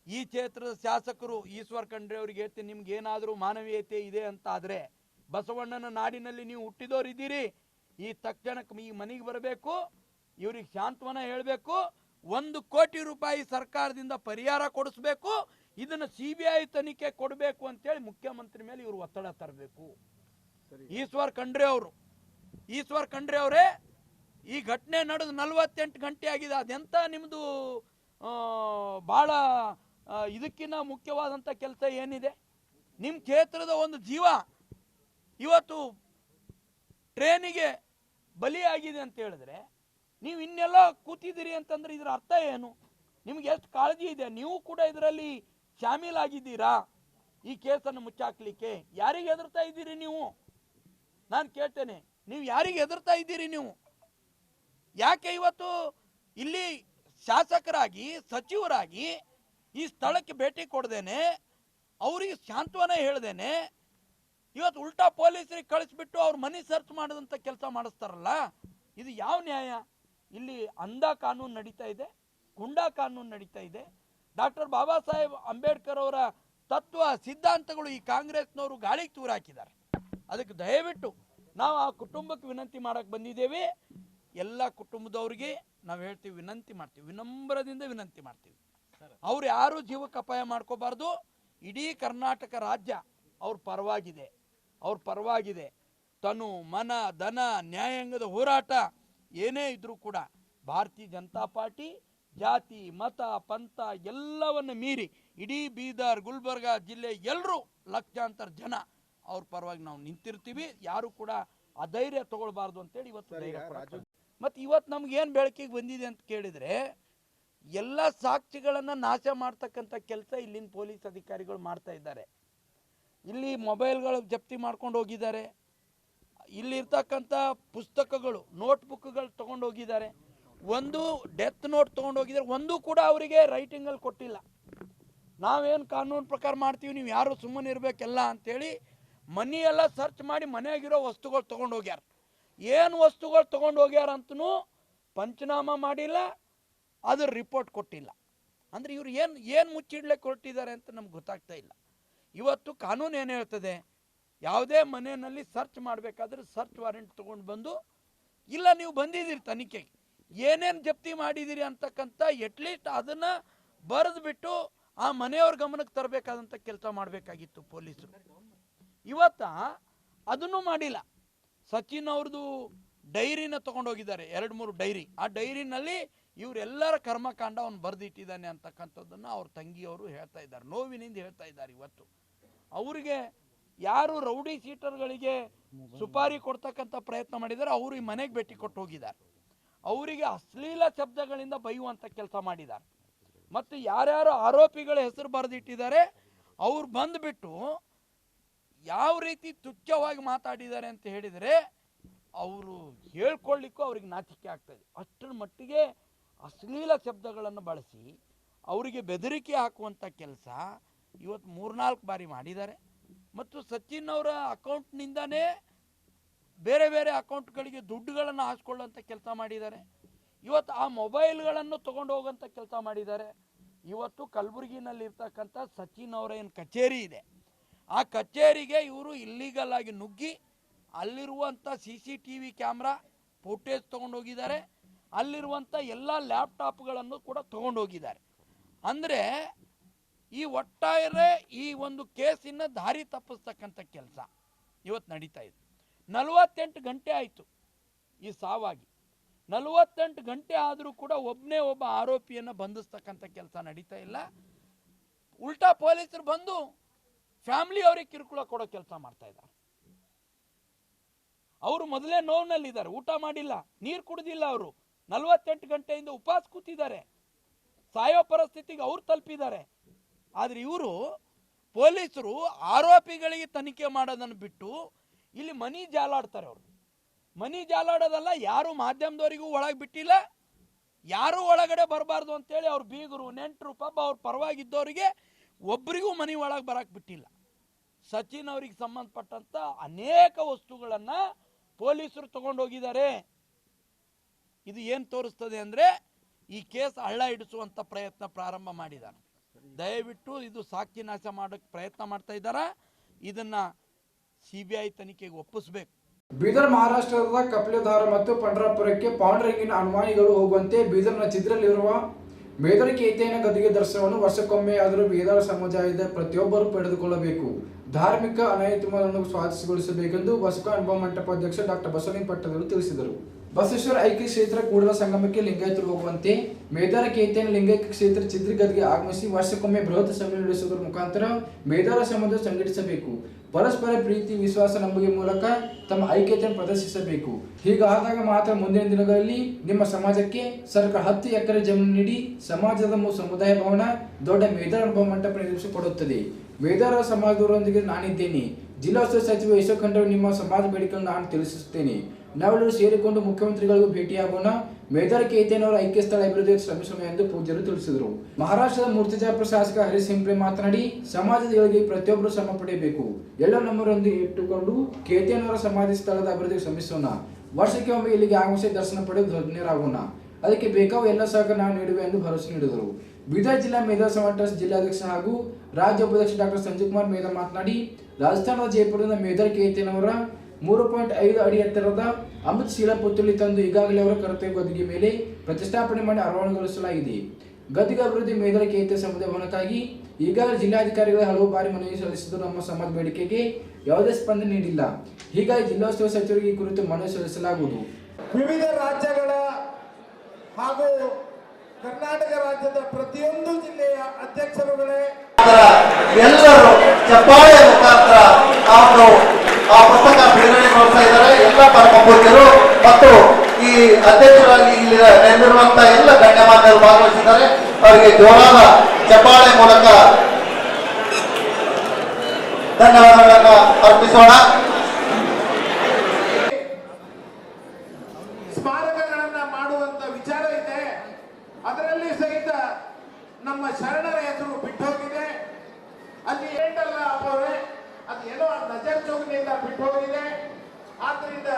ಈ ಕ್ಷೇತ್ರದ ಶಾಸಕರು ಈಶ್ವರ್ ಖಂಡ್ರೆ ಅವ್ರಿಗೆ ಹೇಳ್ತೀನಿ, ನಿಮ್ಗೆ ಏನಾದರೂ ಮಾನವೀಯತೆ ಇದೆ ಅಂತ ಆದರೆ ಬಸವಣ್ಣನ ನಾಡಿನಲ್ಲಿ ನೀವು ಹುಟ್ಟಿದವರಿದ್ದೀರಿ. ಈ ತಕ್ಷಣಕ್ಕೆ ಈ ಮನೆಗೆ ಬರಬೇಕು. ಇವ್ರಿಗೆ ಶಾಂತ್ವನ ಹೇಳಬೇಕು. ಒಂದು ಕೋಟಿ ರೂಪಾಯಿ ಸರ್ಕಾರದಿಂದ ಪರಿಹಾರ ಕೊಡಿಸ್ಬೇಕು. ಇದನ್ನು ಸಿ ಬಿ ಐ ತನಿಖೆ ಕೊಡಬೇಕು ಅಂತೇಳಿ ಮುಖ್ಯಮಂತ್ರಿ ಮೇಲೆ ಇವರು ಒತ್ತಡ ತರಬೇಕು. ಈಶ್ವರ್ ಖಂಡ್ರೆ ಅವರು. ಈಶ್ವರ್ ಖಂಡ್ರೆ ಅವರೇ ಈ ಘಟನೆ ನಡೆದು ನಲವತ್ತೆಂಟು ಗಂಟೆ ಆಗಿದೆ. ಅದೆಂತ ನಿಮ್ಮದು ಭಾಳ ಇದಕ್ಕಿಂತ ಮುಖ್ಯವಾದಂಥ ಕೆಲಸ ಏನಿದೆ? ನಿಮ್ಮ ಕ್ಷೇತ್ರದ ಒಂದು ಜೀವ. ಇವತ್ತು ಟ್ರೇನಿಗೆ ಬಲಿಯಾಗಿದೆ ಅಂತ ಹೇಳಿದ್ರೆ ನೀವು ಇನ್ನೆಲ್ಲ ಕೂತಿದ್ದೀರಿ ಅಂತಂದ್ರೆ ಇದರ ಅರ್ಥ ಏನು? ನಿಮ್ಗೆ ಎಷ್ಟು ಕಾಳಜಿ ಇದೆ? ನೀವು ಕೂಡ ಇದರಲ್ಲಿ ಶಾಮೀಲಾಗಿದ್ದೀರಾ? ಈ ಕೇಸನ್ನು ಮುಚ್ಚಾಕ್ಲಿಕ್ಕೆ ಯಾರಿಗೆ ಹೆದರ್ತಾ ಇದ್ದೀರಿ ನೀವು? ನಾನು ಕೇಳ್ತೇನೆ, ನೀವು ಯಾರಿಗೆ ಹೆದರ್ತಾ ಇದ್ದೀರಿ ನೀವು? ಯಾಕೆ ಇವತ್ತು ಇಲ್ಲಿ ಶಾಸಕರಾಗಿ, ಸಚಿವರಾಗಿ ಈ ಸ್ಥಳಕ್ಕೆ ಭೇಟಿ ಕೊಡ್ದೇನೆ, ಅವರಿಗೆ ಸಾಂತ್ವನ ಹೇಳ್ದೇನೆ ಇವತ್ತು ಉಲ್ಟಾ ಪೊಲೀಸರಿಗೆ ಕಳಿಸ್ಬಿಟ್ಟು ಅವ್ರ ಮನೆ ಸರ್ಚ್ ಮಾಡಿದಂಥ ಕೆಲಸ ಮಾಡಿಸ್ತಾರಲ್ಲ, ಇದು ಯಾವ ನ್ಯಾಯ? ಇಲ್ಲಿ ಅಂಧ ಕಾನೂನು ನಡೀತಾ ಇದೆ, ಗುಂಡಾ ಕಾನೂನು ನಡೀತಾ ಇದೆ. ಡಾಕ್ಟರ್ ಬಾಬಾ ಸಾಹೇಬ್ ಅಂಬೇಡ್ಕರ್ ಅವರ ತತ್ವ, ಸಿದ್ಧಾಂತಗಳು ಈ ಕಾಂಗ್ರೆಸ್ನವರು ಗಾಳಿಗೆ ತೂರಾಕಿದ್ದಾರೆ. ಅದಕ್ಕೆ ದಯವಿಟ್ಟು ನಾವು ಆ ಕುಟುಂಬಕ್ಕೆ ವಿನಂತಿ ಮಾಡಕ್ಕೆ ಬಂದಿದ್ದೇವೆ. ಎಲ್ಲ ಕುಟುಂಬದವ್ರಿಗೆ ನಾವು ಹೇಳ್ತೀವಿ, ವಿನಂತಿ ಮಾಡ್ತೀವಿ, ವಿನಮ್ರದಿಂದ ವಿನಂತಿ ಮಾಡ್ತೀವಿ. ಅವ್ರು ಯಾರು ಜೀವಕ್ಕೆ ಅಪಾಯ ಮಾಡ್ಕೋಬಾರ್ದು. ಇಡೀ ಕರ್ನಾಟಕ ರಾಜ್ಯ ಅವ್ರ ಪರವಾಗಿದೆ. ಅವ್ರ ಪರವಾಗಿದೆ. ತನು ಮನ ಧನ ನ್ಯಾಯಾಂಗದ ಹೋರಾಟ ಏನೇ ಇದ್ರೂ ಕೂಡ ಭಾರತೀಯ ಜನತಾ ಪಾರ್ಟಿ ಜಾತಿ ಮತ ಪಂಥ ಎಲ್ಲವನ್ನು ಮೀರಿ ಇಡೀ ಬೀದರ್ ಗುಲ್ಬರ್ಗ ಜಿಲ್ಲೆ ಎಲ್ಲರೂ ಲಕ್ಷಾಂತರ ಜನ ಅವ್ರ ಪರವಾಗಿ ನಾವು ನಿಂತಿರ್ತೀವಿ. ಯಾರು ಕೂಡ ಅಧೈರ್ಯ ತಗೊಳ್ಬಾರ್ದು ಅಂತೇಳಿ ಇವತ್ತು. ಮತ್ತೆ ಇವತ್ತು ನಮ್ಗೆ ಏನು ಬೆಳಕಿಗೆ ಬಂದಿದೆ ಅಂತ ಕೇಳಿದ್ರೆ ಎಲ್ಲ ಸಾಕ್ಷಿಗಳನ್ನು ನಾಶ ಮಾಡ್ತಕ್ಕಂಥ ಕೆಲಸ ಇಲ್ಲಿನ ಪೊಲೀಸ್ ಅಧಿಕಾರಿಗಳು ಮಾಡ್ತಾ ಇದ್ದಾರೆ. ಇಲ್ಲಿ ಮೊಬೈಲ್ಗಳು ಜಪ್ತಿ ಮಾಡ್ಕೊಂಡು ಹೋಗಿದ್ದಾರೆ. ಇಲ್ಲಿರ್ತಕ್ಕಂಥ ಪುಸ್ತಕಗಳು ನೋಟ್ಬುಕ್ಗಳು ತೊಗೊಂಡು ಹೋಗಿದ್ದಾರೆ. ಒಂದು ಡೆತ್ ನೋಟ್ ತೊಗೊಂಡು ಹೋಗಿದ್ದಾರೆ. ಒಂದು ಕೂಡ ಅವರಿಗೆ ರೈಟಿಂಗಲ್ಲಿ ಕೊಟ್ಟಿಲ್ಲ. ನಾವೇನು ಕಾನೂನು ಪ್ರಕಾರ ಮಾಡ್ತೀವಿ, ನೀವು ಯಾರು ಸುಮ್ಮನೆ ಇರಬೇಕೆಲ್ಲ ಅಂಥೇಳಿ ಮನೆಯೆಲ್ಲ ಸರ್ಚ್ ಮಾಡಿ ಮನೆಯಾಗಿರೋ ವಸ್ತುಗಳು ತೊಗೊಂಡು ಹೋಗ್ಯಾರ. ಏನು ವಸ್ತುಗಳು ತೊಗೊಂಡು ಹೋಗ್ಯಾರ ಅಂತನೂ ಪಂಚನಾಮ ಮಾಡಿಲ್ಲ ಅದ್ರ ರಿಪೋರ್ಟ್ ಕೊಟ್ಟಿಲ್ಲ. ಅಂದರೆ ಇವ್ರು ಏನು ಏನು ಮುಚ್ಚಿಡ್ಲಿಕ್ಕೆ ಕೊಟ್ಟಿದ್ದಾರೆ ಅಂತ ನಮ್ಗೆ ಗೊತ್ತಾಗ್ತಾ ಇಲ್ಲ. ಇವತ್ತು ಕಾನೂನು ಏನು ಹೇಳ್ತದೆ? ಯಾವುದೇ ಮನೆಯಲ್ಲಿ ಸರ್ಚ್ ಮಾಡಬೇಕಾದ್ರೆ ಸರ್ಚ್ ವಾರೆಂಟ್ ತೊಗೊಂಡು ಬಂದು, ಇಲ್ಲ ನೀವು ಬಂದಿದ್ದೀರಿ ತನಿಖೆಗೆ, ಏನೇನು ಜಪ್ತಿ ಮಾಡಿದ್ದೀರಿ ಅಂತಕ್ಕಂಥ ಎಟ್ಲೀಸ್ಟ್ ಅದನ್ನು ಬರೆದು ಬಿಟ್ಟು ಆ ಮನೆಯವ್ರ ಗಮನಕ್ಕೆ ತರಬೇಕಾದಂಥ ಕೆಲಸ ಮಾಡಬೇಕಾಗಿತ್ತು ಪೊಲೀಸರು. ಇವತ್ತ ಅದನ್ನು ಮಾಡಿಲ್ಲ. ಸಚಿನ್ ಅವ್ರದ್ದು ಡೈರಿನ ತೊಗೊಂಡೋಗಿದ್ದಾರೆ, ಎರಡು ಮೂರು ಡೈರಿ. ಆ ಡೈರಿನಲ್ಲಿ ಇವರೆಲ್ಲರ ಕರ್ಮಕಾಂಡ ಅವನು ಬರೆದಿಟ್ಟಿದ್ದಾನೆ ಅಂತಕ್ಕಂಥದ್ದನ್ನು ಅವ್ರ ತಂಗಿಯವರು ಹೇಳ್ತಾ ಇದ್ದಾರೆ, ನೋವಿನಿಂದ ಹೇಳ್ತಾ ಇದ್ದಾರೆ ಇವತ್ತು. ಅವರಿಗೆ ಯಾರು ರೌಡಿ ಸೀಟರ್ಗಳಿಗೆ ಸುಪಾರಿ ಕೊಡ್ತಕ್ಕಂಥ ಪ್ರಯತ್ನ ಮಾಡಿದ್ದಾರೆ, ಅವರು ಈ ಮನೆಗೆ ಭೇಟಿ ಕೊಟ್ಟು ಹೋಗಿದ್ದಾರೆ. ಅವರಿಗೆ ಅಶ್ಲೀಲ ಶಬ್ದಗಳಿಂದ ಬೈಯುವಂಥ ಕೆಲಸ ಮಾಡಿದ್ದಾರೆ. ಮತ್ತು ಯಾರ್ಯಾರು ಆರೋಪಿಗಳ ಹೆಸರು ಬರೆದಿಟ್ಟಿದ್ದಾರೆ, ಅವ್ರು ಬಂದುಬಿಟ್ಟು ಯಾವ ರೀತಿ ತುಚ್ಛವಾಗಿ ಮಾತಾಡಿದ್ದಾರೆ ಅಂತ ಹೇಳಿದರೆ, ಅವರು ಹೇಳ್ಕೊಳ್ಳಿಕ್ಕೂ ಅವ್ರಿಗೆ ನಾಚಿಕೆ ಆಗ್ತದೆ ಅಷ್ಟರ ಮಟ್ಟಿಗೆ ಅಶ್ಲೀಲ ಶಬ್ದಗಳನ್ನು ಬಳಸಿ ಅವರಿಗೆ ಬೆದರಿಕೆ ಹಾಕುವಂಥ ಕೆಲಸ ಇವತ್ತು ಮೂರ್ನಾಲ್ಕು ಬಾರಿ ಮಾಡಿದ್ದಾರೆ. ಮತ್ತು ಸಚಿನ್ ಅವರ ಅಕೌಂಟ್ನಿಂದನೇ ಬೇರೆ ಬೇರೆ ಅಕೌಂಟ್ಗಳಿಗೆ ದುಡ್ಡುಗಳನ್ನು ಹಾಸ್ಕೊಳ್ಳುವಂಥ ಕೆಲಸ ಮಾಡಿದ್ದಾರೆ. ಇವತ್ತು ಆ ಮೊಬೈಲ್ಗಳನ್ನು ತೊಗೊಂಡು ಹೋಗೋಂಥ ಕೆಲಸ ಮಾಡಿದ್ದಾರೆ. ಇವತ್ತು ಕಲಬುರಗಿನಲ್ಲಿರ್ತಕ್ಕಂಥ ಸಚಿನ್ ಅವರ ಏನು ಕಚೇರಿ ಇದೆ. ಆ ಕಚೇರಿಗೆ ಇವರು ಇಲ್ಲಿಗಲ್ ಆಗಿ ನುಗ್ಗಿ ಅಲ್ಲಿರುವಂಥ C C T V camera footage ತೊಗೊಂಡೋಗಿದ್ದಾರೆ ಅಲ್ಲಿರುವಂಥ ಎಲ್ಲ ಲ್ಯಾಪ್ಟಾಪ್ಗಳನ್ನು ಕೂಡ ತೊಗೊಂಡೋಗಿದ್ದಾರೆ ಅಂದರೆ ಈ ಒಟ್ಟಾರೆ ಈ ಒಂದು ಕೇಸಿನ ದಾರಿ ತಪ್ಪಿಸ್ತಕ್ಕಂಥ ಕೆಲಸ ಇವತ್ತು ನಡೀತಾ ಇದೆ. ನಲವತ್ತೆಂಟು ಗಂಟೆ ಆಯಿತು ಈ ಸಾವಾಗಿ. ನಲವತ್ತೆಂಟು ಗಂಟೆ ಆದರೂ ಕೂಡ ಒಬ್ಬನೇ ಒಬ್ಬ ಆರೋಪಿಯನ್ನು ಬಂಧಿಸ್ತಕ್ಕಂಥ ಕೆಲಸ ನಡೀತಾ ಇಲ್ಲ. ಉಲ್ಟಾ ಪೊಲೀಸರು ಬಂದು ಫ್ಯಾಮಿಲಿ ಅವರಿಗೆ ಕಿರುಕುಳ ಕೊಡೋ ಕೆಲಸ ಮಾಡ್ತಾ ಇದ್ದಾರೆ. ಅವರು ಮೊದಲೇ ನೋವಿನಲ್ಲಿದ್ದಾರೆ. ಊಟ ಮಾಡಿಲ್ಲ, ನೀರು ಕುಡಿದಿಲ್ಲ ಅವರು. ನಲವತ್ತೆಂಟು ಗಂಟೆಯಿಂದ ಉಪವಾಸ ಕೂತಿದ್ದಾರೆ. ಸಾಯೋ ಪರಿಸ್ಥಿತಿಗೆ ಅವ್ರು ತಲುಪಿದ್ದಾರೆ. ಆದರೆ ಇವರು ಪೊಲೀಸರು ಆರೋಪಿಗಳಿಗೆ ತನಿಖೆ ಮಾಡೋದನ್ನು ಬಿಟ್ಟು ಇಲ್ಲಿ ಮನಿ ಜಾಲಾಡ್ತಾರೆ ಅವರು. ಮನಿ ಜಾಲಾಡೋದಲ್ಲ ಯಾರು ಮಾಧ್ಯಮದವರಿಗೂ ಒಳಗೆ ಬಿಟ್ಟಿಲ್ಲ. ಯಾರೂ ಒಳಗಡೆ ಬರಬಾರ್ದು ಅಂತೇಳಿ ಅವ್ರು ಬೀಗರು, ನೆಂಟರು, ಪಾಪ ಅವ್ರ ಪರವಾಗಿದ್ದವರಿಗೆ ಒಬ್ಬರಿಗೂ ಮನೆ ಒಳಗೆ ಬರಕ್ಕೆ ಬಿಟ್ಟಿಲ್ಲ. ಸಚಿನ್ ಅವರಿಗೆ ಸಂಬಂಧಪಟ್ಟಂತ ಅನೇಕ ವಸ್ತುಗಳನ್ನು ಪೊಲೀಸರು ತಗೊಂಡೋಗಿದ್ದಾರೆ. ಇದು ಏನು ತೋರಿಸ್ತದೆ ಅಂದರೆ ಈ ಕೇಸ್ ಹಳ್ಳ ಹಿಡಿಸುವಂಥ ಪ್ರಯತ್ನ ಪ್ರಾರಂಭ ಮಾಡಿದ್ದಾರೆ ದಯವಿಟ್ಟು ಇದು ಸಾಕ್ಷಿ ನಾಶ ಮಾಡೋಕ್ಕೆ ಪ್ರಯತ್ನ ಮಾಡ್ತಾ ಇದ್ದಾರೆ? ಇದನ್ನು ಸಿ ಬಿ ಐ ತನಿಖೆಗೆ ಒಪ್ಪಿಸ್ಬೇಕು. ಬೀದರ್ ಮಹಾರಾಷ್ಟ್ರದ ಕಪಿಲಧಾರ ಮತ್ತು ಪಂಡ್ರಾಪುರಕ್ಕೆ ಪಾಂಡ್ರಂಗಿನ ಅನುಮಾನಿಗಳು ಹೋಗುವಂತೆ ಬೀದರ್ನ ಚಿದ್ರಲ್ಲಿರುವ ಮೇದರ ಕೇತೇನ ಗದಿಗೆ ದರ್ಶನವನ್ನು ವರ್ಷಕ್ಕೊಮ್ಮೆ ಆದರೂ ಬೀದರ್ ಸಮುದಾಯದ ಪ್ರತಿಯೊಬ್ಬರು ಪಡೆದುಕೊಳ್ಳಬೇಕು. ಧಾರ್ಮಿಕ ಅನೈತಿಮವನ್ನು ಸ್ವಾಧೀನಗೊಳಿಸಬೇಕೆಂದು ಬಸಕ ಅನುಭವ ಮಂಟಪ ಅಧ್ಯಕ್ಷ ಡಾಕ್ಟರ್ ಬಸವಲಿಂಗ ಪಟ್ಟದರು ತಿಳಿಸಿದರು. ಬಸವೇಶ್ವರ ಐಕ್ಯ ಕ್ಷೇತ್ರ ಕೂಡಲ ಸಂಗಮಕ್ಕೆ ಲಿಂಗಾಯತರು ಹೋಗುವಂತೆ ಮೇದಾರ ಕೇತನ ಲಿಂಗೈಕ್ಯ ಕ್ಷೇತ್ರ ಚಿತ್ರಗದ್ಗೆ ಆಗಮಿಸಿ ವರ್ಷಕ್ಕೊಮ್ಮೆ ಬೃಹತ್ ಸಭೆ ನಡೆಸುವುದರ ಮುಖಾಂತರ ಮೇದಾರ ಸಮಾಜ ಸಂಘಟಿಸಬೇಕು. ಪರಸ್ಪರ ಪ್ರೀತಿ, ವಿಶ್ವಾಸ ನಂಬಿಕೆ ಮೂಲಕ ತಮ್ಮ ಐಕ್ಯತೆಯನ್ನು ಪ್ರದರ್ಶಿಸಬೇಕು. ಹೀಗಾದಾಗ ಮಾತ್ರ ಮುಂದಿನ ದಿನಗಳಲ್ಲಿ ನಿಮ್ಮ ಸಮಾಜಕ್ಕೆ ಸರ್ಕಾರ ಹತ್ತು ಎಕರೆ ಜಮೀನು ನೀಡಿ ಸಮಾಜದ ಸಮುದಾಯ ಭವನ ದೊಡ್ಡ ಮೇದಾರ ಅನುಭವ ಮಂಟಪ ನಿರ್ಮಿಸಿಕೊಡುತ್ತದೆ. ಮೇದಾರ ಸಮಾಜದವರೊಂದಿಗೆ ನಾನಿದ್ದೇನೆ. ಜಿಲ್ಲಾ ಸಚಿವ ಯಶೋಕ್ ನಿಮ್ಮ ಸಮಾಜ ಬೇಡಿಕೆಯನ್ನು ನಾನು ತಿಳಿಸುತ್ತೇನೆ. ನಾವೆಲ್ಲರೂ ಸೇರಿಕೊಂಡು ಮುಖ್ಯಮಂತ್ರಿಗಳಿಗೂ ಭೇಟಿಯಾಗೋಣ. ಮೇಧರ್ ಕೇತೇನವರ ಐಕ್ಯ ಸ್ಥಳ ಅಭಿವೃದ್ಧಿ ಶ್ರಮಿಸೋಣ ಎಂದು ಪೂಜ್ಯರು ತಿಳಿಸಿದರು. ಮಹಾರಾಷ್ಟ್ರದ ಮೂರ್ತಿಜಾಪುರ ಶಾಸಕ ಹರೀಶ್ ಹಿಂಪ್ರೆ ಮಾತನಾಡಿ, ಸಮಾಜದ ಏಳಿಗೆ ಪ್ರತಿಯೊಬ್ಬರು ಶ್ರಮ ಪಡೆಯಬೇಕು ಎಲ್ಲ ನಮ್ಮರೊಂದಿಗೆ ಇಟ್ಟುಕೊಂಡು ಕೇತೇನವರ ಸಮಾಧಿ ಸ್ಥಳದ ಅಭಿವೃದ್ಧಿಗೆ ಶ್ರಮಿಸೋಣ. ವರ್ಷಕ್ಕೆ ಒಮ್ಮೆ ಇಲ್ಲಿಗೆ ಆಗಮಿಸಿ ದರ್ಶನ ಪಡೆದು ಧನ್ಯರಾಗೋಣ. ಅದಕ್ಕೆ ಬೇಕಾವು ಎಲ್ಲ ಸಹಕಾರ ನಾವು ನೀಡುವೆ ಎಂದು ಭರವಸೆ ನೀಡಿದರು. ಬೀದರ್ ಜಿಲ್ಲಾ ಮೇಧಾ ಸಮಾಜ ಟ್ರಸ್ಟ್ ಜಿಲ್ಲಾಧ್ಯಕ್ಷ ಹಾಗೂ ರಾಜ್ಯ ಉಪಾಧ್ಯಕ್ಷ ಡಾಕ್ಟರ್ ಸಂಜೀವ್ ಕುಮಾರ್ ಮೇಧಾ ಮಾತನಾಡಿ, ರಾಜಸ್ಥಾನದ ಜೈಪುರದ ಮೇಧರ್ ಕೇತೇನವರ ಮೂರು ಪಾಯಿಂಟ್ ಐದು ಅಡಿ ಎತ್ತರದ ಅಮೃತ್ ಶೀಲ ಪುತ್ಥಳಿ ತಂದು ಈಗಾಗಲೇ ಅವರ ಕರ್ತವ್ಯ ಗದ್ದಿಗೆ ಮೇಲೆ ಪ್ರತಿಷ್ಠಾಪನೆ ಮಾಡಿ ಅರವಣೆಗೊಳಿಸಲಾಗಿದೆ ಗದ್ದಿಗೆ ಅಭಿವೃದ್ಧಿ ಮೇಧರ ಏತ ಸಮುದಾಯ ಭವನಕ್ಕಾಗಿ ಈಗಾಗಲೇ ಜಿಲ್ಲಾಧಿಕಾರಿಗಳು ಹಲವು ಬಾರಿ ಮನವಿ ಸಲ್ಲಿಸಿದ್ದು ನಮ್ಮ ಸಮಾಜ ಬೇಡಿಕೆಗೆ ಯಾವುದೇ ಸ್ಪಂದನೆ ನೀಡಿಲ್ಲ. ಹೀಗಾಗಿ ಜಿಲ್ಲೋತ್ಸವ ಉಸ್ತುವಾರಿ ಸಚಿವರಿಗೆ ಈ ಕುರಿತು ಮನವಿ ಸಲ್ಲಿಸಲಾಗುವುದು. ವಿವಿಧ ರಾಜ್ಯಗಳ ಹಾಗೂ ಕರ್ನಾಟಕ ರಾಜ್ಯದ ಪ್ರತಿಯೊಂದು ಜಿಲ್ಲೆಯ ಅಧ್ಯಕ್ಷರುಗಳೇ ಎಲ್ಲರೂ ಚಪ್ಪಾಳೆಯ ಮುಖಾಂತರ ಅವರು ಆ ಪುಸ್ತಕ ಮಾಡ್ತಾ ಇದ್ದಾರೆ. ಎಲ್ಲ ಪರಮಪೂಜ್ಯರು ಮತ್ತು ಈ ಅಧ್ಯಕ್ಷರಾಗಿ ಇಲ್ಲಿ ನೆರೆದಿರುವಂತಹ ಎಲ್ಲ ಗಣ್ಯಮಾನ್ಯರು ಭಾಗವಹಿಸಿದ್ದಾರೆ. ಅವರಿಗೆ ಜೋರಾದ ಚಪ್ಪಾಳೆ ಮೂಲಕ ಧನ್ಯವಾದಗಳನ್ನು ಅರ್ಪಿಸೋಣ. ಸ್ಮಾರಕಗಳನ್ನ ಮಾಡುವಂತ ವಿಚಾರ ಇದೆ. ಅದರಲ್ಲಿ ಸಹಿತ ನಮ್ಮ ಶರಣರ ಹೆಸರು ಬಿಟ್ಟು ಹೋಗಿದೆ ಅಲ್ಲಿ ಏಟಲ್ಲ ಅವರೇ ಅದು ಏನೋ ನಜರ್ ಚೌಕಿನಿಂದ ಬಿಟ್ಟು ಹೋಗಿದೆ ಆದ್ರಿಂದ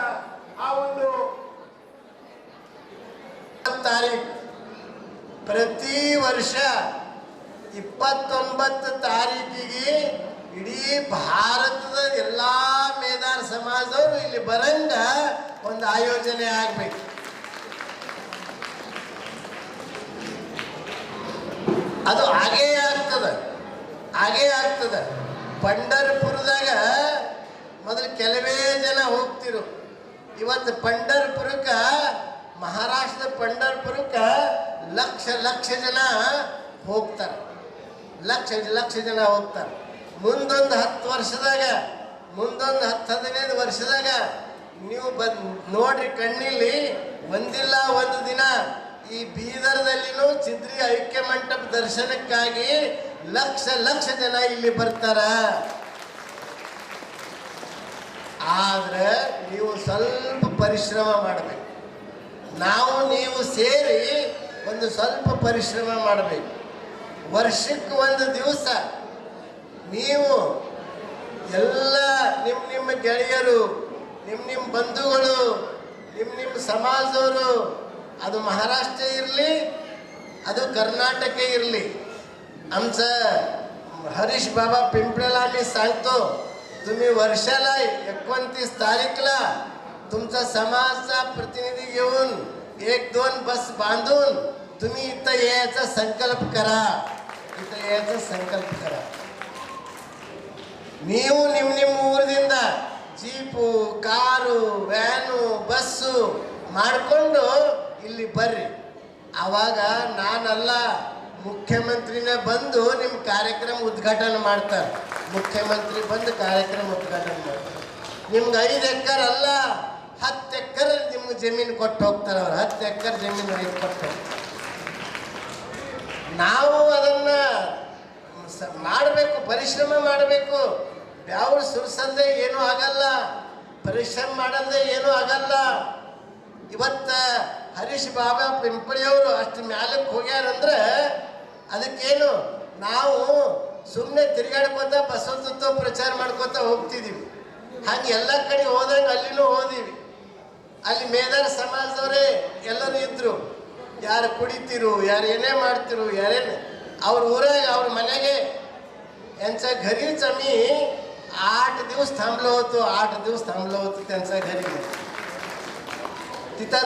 ಆ ಒಂದು ತಾರೀಕು ಪ್ರತಿ ವರ್ಷ ಇಪ್ಪತ್ತೊಂಬತ್ತು ತಾರೀಕಿಗೆ ಇಡೀ ಭಾರತದ ಎಲ್ಲ ಮೇದಾರ ಸಮಾಜದವರು ಇಲ್ಲಿ ಬರಂಗ ಒಂದು ಆಯೋಜನೆ ಆಗ್ಬೇಕು. ಅದು ಹಾಗೇ ಆಗ್ತದ. ಹಾಗೇ ಆಗ್ತದ. ಪಂಡರ್ಪುರದಾಗ ಮೊದಲು ಕೆಲವೇ ಜನ ಹೋಗ್ತಿರು. ಇವತ್ತು ಪಂಡರ್ಪುರಕ್ಕೆ, ಮಹಾರಾಷ್ಟ್ರದ ಪಂಡರ್ಪುರಕ್ಕೆ ಲಕ್ಷ ಲಕ್ಷ ಜನ ಹೋಗ್ತಾರೆ. ಲಕ್ಷ ಲಕ್ಷ ಜನ ಹೋಗ್ತಾರೆ. ಮುಂದೊಂದು ಹತ್ತು ವರ್ಷದಾಗ, ಮುಂದೊಂದು ಹತ್ತು ಹದಿನೈದು ವರ್ಷದಾಗ ನೀವು ಬಂದ್ ನೋಡ್ರಿ ಕಣ್ಣಿಲ್ಲಿ ಒಂದಿಲ್ಲ ಒಂದು ದಿನ ಈ ಬೀದರ್ದಲ್ಲಿನೂ ಚಿದ್ರಿ ಐಕ್ಯ ಮಂಟಪ ದರ್ಶನಕ್ಕಾಗಿ ಲಕ್ಷ ಲಕ್ಷ ಜನ ಇಲ್ಲಿ ಬರ್ತಾರ. ಆದ್ರೆ ನೀವು ಸ್ವಲ್ಪ ಪರಿಶ್ರಮ ಮಾಡಬೇಕು ನಾವು ನೀವು ಸೇರಿ ಒಂದು ಸ್ವಲ್ಪ ಪರಿಶ್ರಮ ಮಾಡಬೇಕು ವರ್ಷಕ್ಕೆ ಒಂದು ದಿವಸ ನೀವು ಎಲ್ಲ ನಿಮ್ಮ ನಿಮ್ಮ ಗೆಳೆಯರು ನಿಮ್ಮ ನಿಮ್ಮ ಬಂಧುಗಳು ನಿಮ್ಮ ನಿಮ್ಮ ಸಮಾಜದವರು ಅದು ಮಹಾರಾಷ್ಟ್ರ ಇರಲಿ ಅದು ಕರ್ನಾಟಕ ಇರಲಿ आमचं हरीश बाबा पिंपळेला मी सांगतो तुम्ही वर्षाला एकोणतीस तारीखला तुमचा समाजचा प्रतिनिधी घेऊन एक दोन बस बांधून तुम्ही इथं यायचा संकल्प करा इथं यायचा संकल्प करा ನೀವು ನಿಮ್ಮ ನಿಮ್ಮ ಊರದಿಂದ ಜೀಪು ಕಾರು ವ್ಯಾನು ಬಸ್ಸು ಮಾಡಿಕೊಂಡು ಇಲ್ಲಿ ಬರ್ರಿ ಆವಾಗ ನಾನಲ್ಲ ಮುಖ್ಯಮಂತ್ರಿನೇ ಬಂದು ನಿಮ್ಮ ಕಾರ್ಯಕ್ರಮ ಉದ್ಘಾಟನೆ ಮಾಡ್ತಾರೆ ಮುಖ್ಯಮಂತ್ರಿ ಬಂದು ಕಾರ್ಯಕ್ರಮ ಉದ್ಘಾಟನೆ ಮಾಡ್ತಾರೆ. ನಿಮ್ಗೆ ಐದು ಎಕರೆ ಅಲ್ಲ, ಹತ್ತು ಎಕರೆ ನಿಮ್ಗೆ ಜಮೀನು ಕೊಟ್ಟು ಹೋಗ್ತಾರೆ ಅವ್ರು. ಹತ್ತು ಎಕರೆ ಜಮೀನು ಐದು ಕೊಟ್ಟು ನಾವು ಅದನ್ನ ಮಾಡಬೇಕು, ಪರಿಶ್ರಮ ಮಾಡಬೇಕು. ಯಾವ ಸುರಿಸಲ್ದೆ ಏನೂ ಆಗಲ್ಲ, ಪರಿಶ್ರಮ ಮಾಡಲ್ದೆ ಏನೂ ಆಗಲ್ಲ. ಇವತ್ತ ಹರೀಶ್ ಬಾಬಾ ಪಿಂಪಳಿಯವರು ಅಷ್ಟು ಮ್ಯಾಲಕ್ಕೆ ಹೋಗ್ಯಾರಂದ್ರೆ ಅದಕ್ಕೇನು ನಾವು ಸುಮ್ಮನೆ ತಿರುಗಾಡ್ಕೋತ ಬಸವತತ್ವ ಪ್ರಚಾರ ಮಾಡ್ಕೋತ ಹೋಗ್ತಿದ್ದೀವಿ ಹಂಗೆ ಎಲ್ಲ ಕಡೆ ಹೋದಂಗೆ ಅಲ್ಲಿನೂ ಹೋದೀವಿ ಅಲ್ಲಿ ಮೇದಾರ ಸಮಾಜದವರೇ ಎಲ್ಲರೂ ಇದ್ರು ಯಾರು ಕುಡಿತಿರು ಯಾರು ಏನೇ ಮಾಡ್ತಿರು ಯಾರೇನು ಅವ್ರ ಊರಾಗ ಅವ್ರ ಮನೆಗೆ यांच्या घरीच आम्ही आठ दिवस थांबलो होतो आठ दिवस थांबलो होतो त्यांच्या घरी तिथं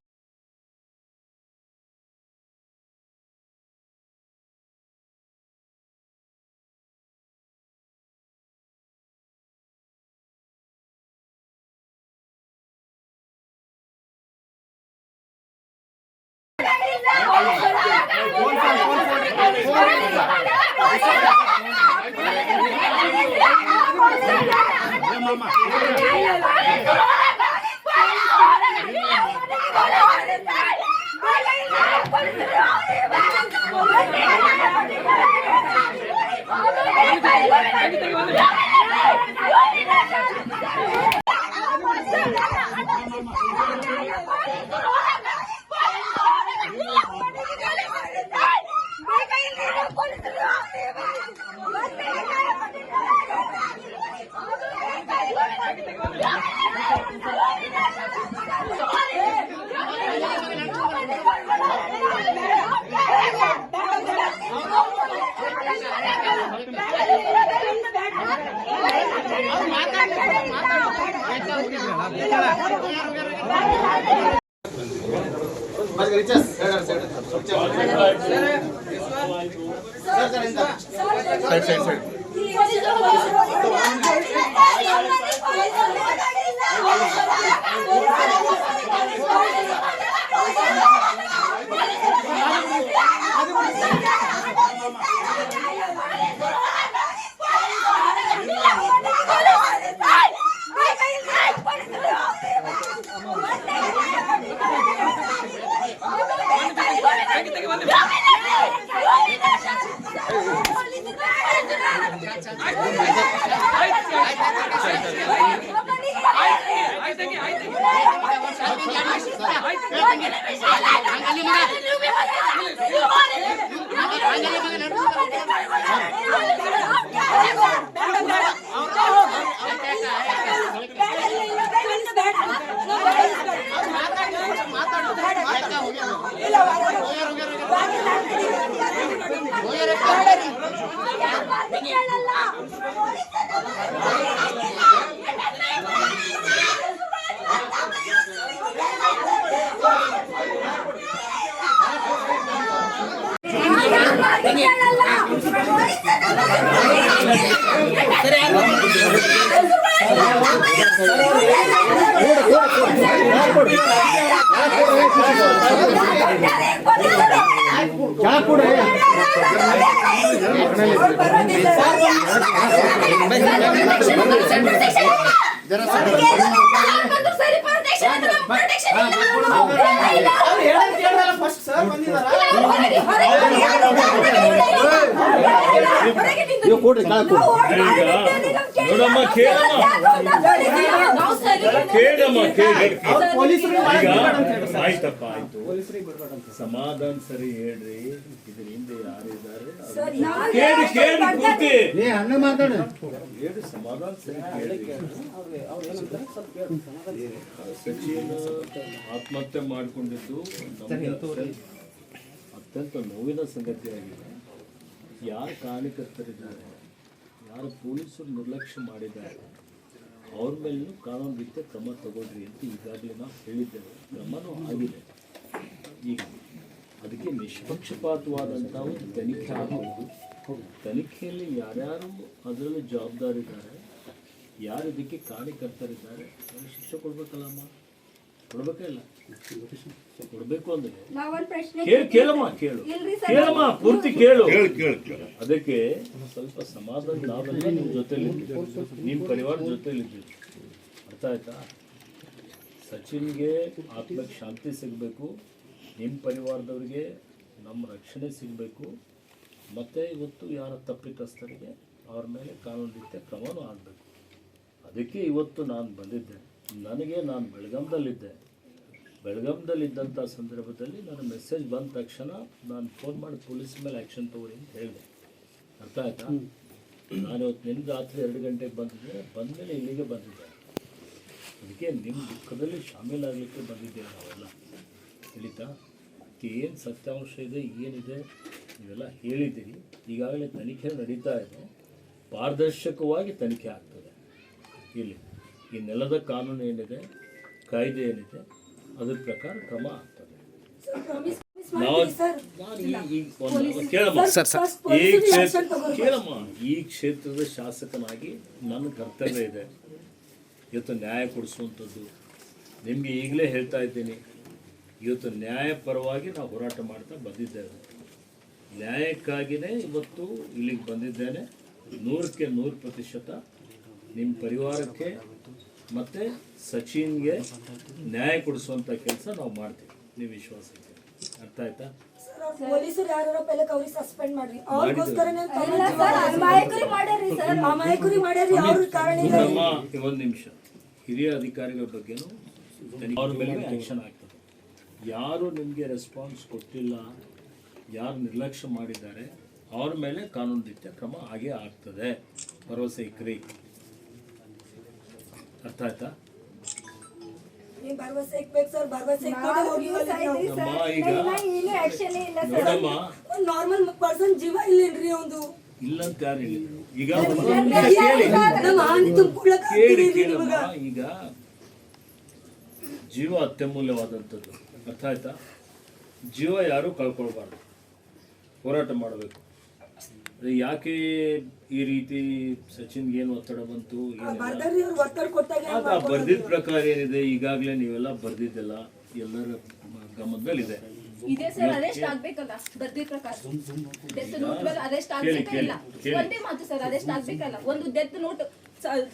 जरा ನೋಡಮ್ಮ ಕೇಳಮ್ಮ ಕೇಳಿ ಈಗ ಆಯ್ತಪ್ಪ ಆಯ್ತು ಸಮಾಧಾನ ಸರಿ ಹೇಳ್ರಿ. ಇದ್ರ ಹಿಂದೆ ಕೇಳಿ ಕೂತಿ. ಹೇಳಿ ಸಮಾಧಾನ ಸರಿ ಕೇಳಿ. ಆತ್ಮಹತ್ಯೆ ಮಾಡಿಕೊಂಡಿದ್ದು ಅತ್ಯಂತ- ನೋವಿನ ಸಂಗತಿಯಾಗಿದೆ ಯಾರು ಕಾರಣಕರ್ತರಿದ್ದಾರೆ ಯಾರು ಪೊಲೀಸರು ನಿರ್ಲಕ್ಷ್ಯ ಮಾಡಿದ್ದಾರೆ? ಅವ್ರ ಮೇಲೂ ಕಾನೂನು ರೀತಿಯ ಕ್ರಮ ತಗೊಳ್ರಿ ಅಂತ ಈಗಾಗಲೇ ನಾವು ಹೇಳಿದ್ದೇವೆ. ಕ್ರಮನೂ ಆಗಿದೆ. ಈಗ ಅದಕ್ಕೆ ನಿಷ್ಪಕ್ಷಪಾತವಾದಂಥ ಒಂದು ತನಿಖೆ ಆಗಬಹುದು ತನಿಖೆಯಲ್ಲಿ ಯಾರ್ಯಾರು ಅದರಲ್ಲಿ ಜವಾಬ್ದಾರಿದ್ದಾರೆ ಯಾರು ಇದಕ್ಕೆ ಕಾರ್ಯಕರ್ತರಿದ್ದಾರೆ ಅವ್ರಿಗೆ ಶಿಕ್ಷೆ ಕೊಡ್ಬೇಕಲ್ಲಮ್ಮ ಕೊಡ್ಬೇಕಲ್ಲ ಕೊಡ್ಬೇಕು ಅಂದ್ರೆ? ನಾವೊಂದ್ ಪ್ರಶ್ನೆ ಕೇಳು ಕೇಳಮ್ಮ ಕೇಳು. ಕೇಳಮ್ಮ ಪೂರ್ತಿ ಕೇಳು. ಅದಕ್ಕೆ ಸ್ವಲ್ಪ ಸಮಾಧಾನ ನಾವೆಲ್ಲ ನಿಮ್ಮ ಜೊತೆಲಿ ನಿಮ್ಮ ಪರಿವಾರ ಜೊತೆಲಿ ಇದ್ದೀವಿ ಅರ್ಥ ಆಯ್ತಾ? ಸಚಿನ್ಗೆ ಆತ್ಮಕ್ಕೆ ಶಾಂತಿ ಸಿಗಬೇಕು ನಿಮ್ಮ ಪರಿವಾರದವ್ರಿಗೆ ನಮ್ಮ ರಕ್ಷಣೆ ಸಿಗಬೇಕು. ಮತ್ತು ಇವತ್ತು ಯಾರ ತಪ್ಪಿತಸ್ಥರಿಗೆ ಅವ್ರ ಮೇಲೆ ಕಾನೂನು ರೀತಿಯ ಕ್ರಮವೂ ಆಗಬೇಕು. ಅದಕ್ಕೆ ಇವತ್ತು ನಾನು ಬಂದಿದ್ದೆ. ನನಗೆ ನಾನು ಬೆಳಗಾಂದಲ್ಲಿದ್ದೆ ಬೆಳಗಾಂದಲ್ಲಿದ್ದಂಥ ಸಂದರ್ಭದಲ್ಲಿ ನನ್ನ ಮೆಸೇಜ್ ಬಂದ ತಕ್ಷಣ ನಾನು ಫೋನ್ ಮಾಡಿ ಪೊಲೀಸ್ ಮೇಲೆ ಆ್ಯಕ್ಷನ್ ತಗೊಳ್ಳಿ ಅಂತ ಹೇಳಿದೆ. ಅರ್ಥ ಆಯ್ತಾ? ನಾನು ಇವತ್ತು ನಿನ್ನೆ ರಾತ್ರಿ ಎರಡು ಗಂಟೆಗೆ ಬಂದಿದ್ದೆ. ಬಂದಮೇಲೆ ಇಲ್ಲಿಗೆ ಬಂದಿದ್ದೆ. ಅದಕ್ಕೆ ನಿಮ್ಮ ದುಃಖದಲ್ಲಿ ಶಾಮೀಲಾಗಲಿಕ್ಕೆ ಬಂದಿದ್ದೇವೆ ನಾವೆಲ್ಲ. ತಿಳಿತಾ ಏನು ಸತ್ಯಾಂಶ ಇದೆ ಏನಿದೆ? ಇವೆಲ್ಲ ಹೇಳಿದ್ದೀರಿ. ಈಗಾಗಲೇ ತನಿಖೆ ನಡೀತಾ ಇದೆ. ಪಾರದರ್ಶಕವಾಗಿ ತನಿಖೆ ಆಗ್ತದೆ. ಇಲ್ಲಿ ಈ ನೆಲದ ಕಾನೂನು ಏನಿದೆ ಕಾಯ್ದೆ ಏನಿದೆ ಅದ್ರ ಪ್ರಕಾರ ಕ್ರಮ ಆಗ್ತದೆ. ಕೇಳಮ್ಮ. ಈ ಕ್ಷೇತ್ರದ ಶಾಸಕನಾಗಿ ನನ್ನ ಕರ್ತವ್ಯ ಇದೆ. ಇವತ್ತು ನ್ಯಾಯ ಕೊಡಿಸುವಂಥದ್ದು. ನಿಮಗೆ ಈಗಲೇ ಹೇಳ್ತಾ ಇದ್ದೀನಿ, ಇವತ್ತು ನ್ಯಾಯ ಪರವಾಗಿ ನಾವು ಹೋರಾಟ ಮಾಡ್ತಾ ಬಂದಿದ್ದೇವೆ. ನ್ಯಾಯಕ್ಕಾಗಿಯೇ ಇವತ್ತು ಇಲ್ಲಿಗೆ ಬಂದಿದ್ದೇನೆ. ನೂರಕ್ಕೆ ನೂರು ಪ್ರತಿಶತ ನಿಮ್ಮ ಪರಿವಾರಕ್ಕೆ ಮತ್ತು ಸಚಿನ್ಗೆ ನ್ಯಾಯ ಕೊಡಿಸುವಂಥ ಕೆಲಸ ನಾವು ಮಾಡ್ತೀವಿ. ನೀವು ವಿಶ್ವಾಸ ಅರ್ಥ ಆಯ್ತಾ? ಪೊಲೀಸರು ಯಾರು ಪೆಲಕ್ ಅವ್ರಿಗೆ ಸಸ್ಪೆಂಡ್ ಮಾಡ್ರಿ. ಸರ್ ಅಮಾಯಕರಿ ಮಾಡ್ಯಾರ್ರಿ ಅವ್ರ ಕಾರಣ ಒಂದು ನಿಮಿಷ ಹಿರಿಯ ಅಧಿಕಾರಿಗಳ ಬಗ್ಗೆನೂ ಅವ್ರ ಮೇಲೆ ಆ್ಯಕ್ಷನ್ ಆಗ್ತದೆ. ಯಾರು ನಿಮಗೆ ರೆಸ್ಪಾನ್ಸ್ ಕೊಟ್ಟಿಲ್ಲ ಯಾರು ನಿರ್ಲಕ್ಷ್ಯ ಮಾಡಿದ್ದಾರೆ ಅವ್ರ ಮೇಲೆ ಕಾನೂನು ರೀತಿಯ ಕ್ರಮ ಹಾಗೆ ಆಗ್ತದೆ. ಭರವಸೆ ಇಕ್ರಿ. ಅರ್ಥ ಆಯ್ತಾ? ನೀವ್ ಭರವಸೆ ಇಕ್ಬೇಕು ಸರ್ ಭರವಸೆ ಇಟ್ಕೊಂಡೆ ಹೋಗಿ ನಮ್ಮ ಈಗ ಏನು ಆಕ್ಷನ್ ಇಲ್ಲ ಸರ್. ನೋಡಮ್ಮ. ಒಂದ್ ನಾರ್ಮಲ್ ಪರ್ಸನ್ ಜೀವ ಇಲ್ಲೇನ್ರಿ ಒಂದು? ಯಾರು ಹೇಳಿದ್ರು ಈಗ ಕೇಳಿ. ನಮ್ಮ ಹಾನಿ ತುಂಬಿಕೊಳ್ಳಕ್ ಕೇಳಿ ಕೇಳಮ್ಮ. ಈಗ ಜೀವ ಅತ್ಯಮೂಲ್ಯವಾದಂಥದ್ದು. ಅರ್ಥ ಆಯ್ತಾ? ಜೀವ ಯಾರು ಕಳ್ಕೊಳ್ಬಾರ್ದು. ಹೋರಾಟ ಮಾಡಬೇಕು. ಯಾಕೆ ಈ ರೀತಿ ಸಚಿನ್ಗೆ ಏನು ಒತ್ತಡ ಬಂತು ಬರ್ದಿದ ಪ್ರಕಾರ ಏನಿದೆ ಈಗಾಗಲೇ ನೀವೆಲ್ಲ ಬರ್ದಿದ್ದೆಲ್ಲ ಎಲ್ಲರ ಗಮನದಲ್ಲಿದೆ. ಇದೆ ಸರ್ ಅರೆಸ್ಟ್ ಆಗ್ಬೇಕಲ್ಲ? ಬರ್ದಿದ ಪ್ರಕಾರ. ಡೆತ್ ನೋಟ್ ಮೇಲೆ ಅರೆಸ್ಟ್ ಆಗ್ಬೇಕಾ ಇಲ್ಲ. ಒಂದೇ ಮಾತು ಸರ್ ಅರೆಸ್ಟ್ ಆಗ್ಬೇಕಲ್ಲ. ಒಂದು ಡೆತ್ ನೋಟ್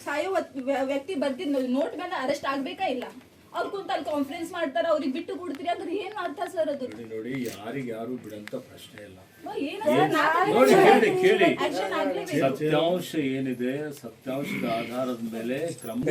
ಸಾಯೋ ವ್ಯ- ವ್ಯಕ್ತಿ ಬರ್ದಿದ್ ನೋಟ್ ಮೇಲೆ ಅರೆಸ್ಟ್ ಆಗ್ಬೇಕಾ ಇಲ್ಲ? ಅವ್ರು ಕುಂತ ಅಲ್ಲಿ ಕಾನ್ಫರೆನ್ಸ್ ಮಾಡ್ತಾರ ಅವ್ರಿಗೆ ಬಿಟ್ಟು ಕೊಡ್ತೀರಿ ಅಂದ್ರೆ ಏನ್ ಅರ್ಥ ಸರ್ ಅದು? ನೋಡಿ ನೋಡಿ ಯಾರಿಗೆ ಯಾರು ಬಿಡಂತ ಪ್ರಶ್ನೆ ಇಲ್ಲ. ನೋಡಿ ಕೇಳಿ ಕೇಳಿ. ಸತ್ಯಾಂಶ ಏನಿದೆ ಸತ್ಯಾಂಶದ ಆಧಾರದ ಮೇಲೆ ಕ್ರಮ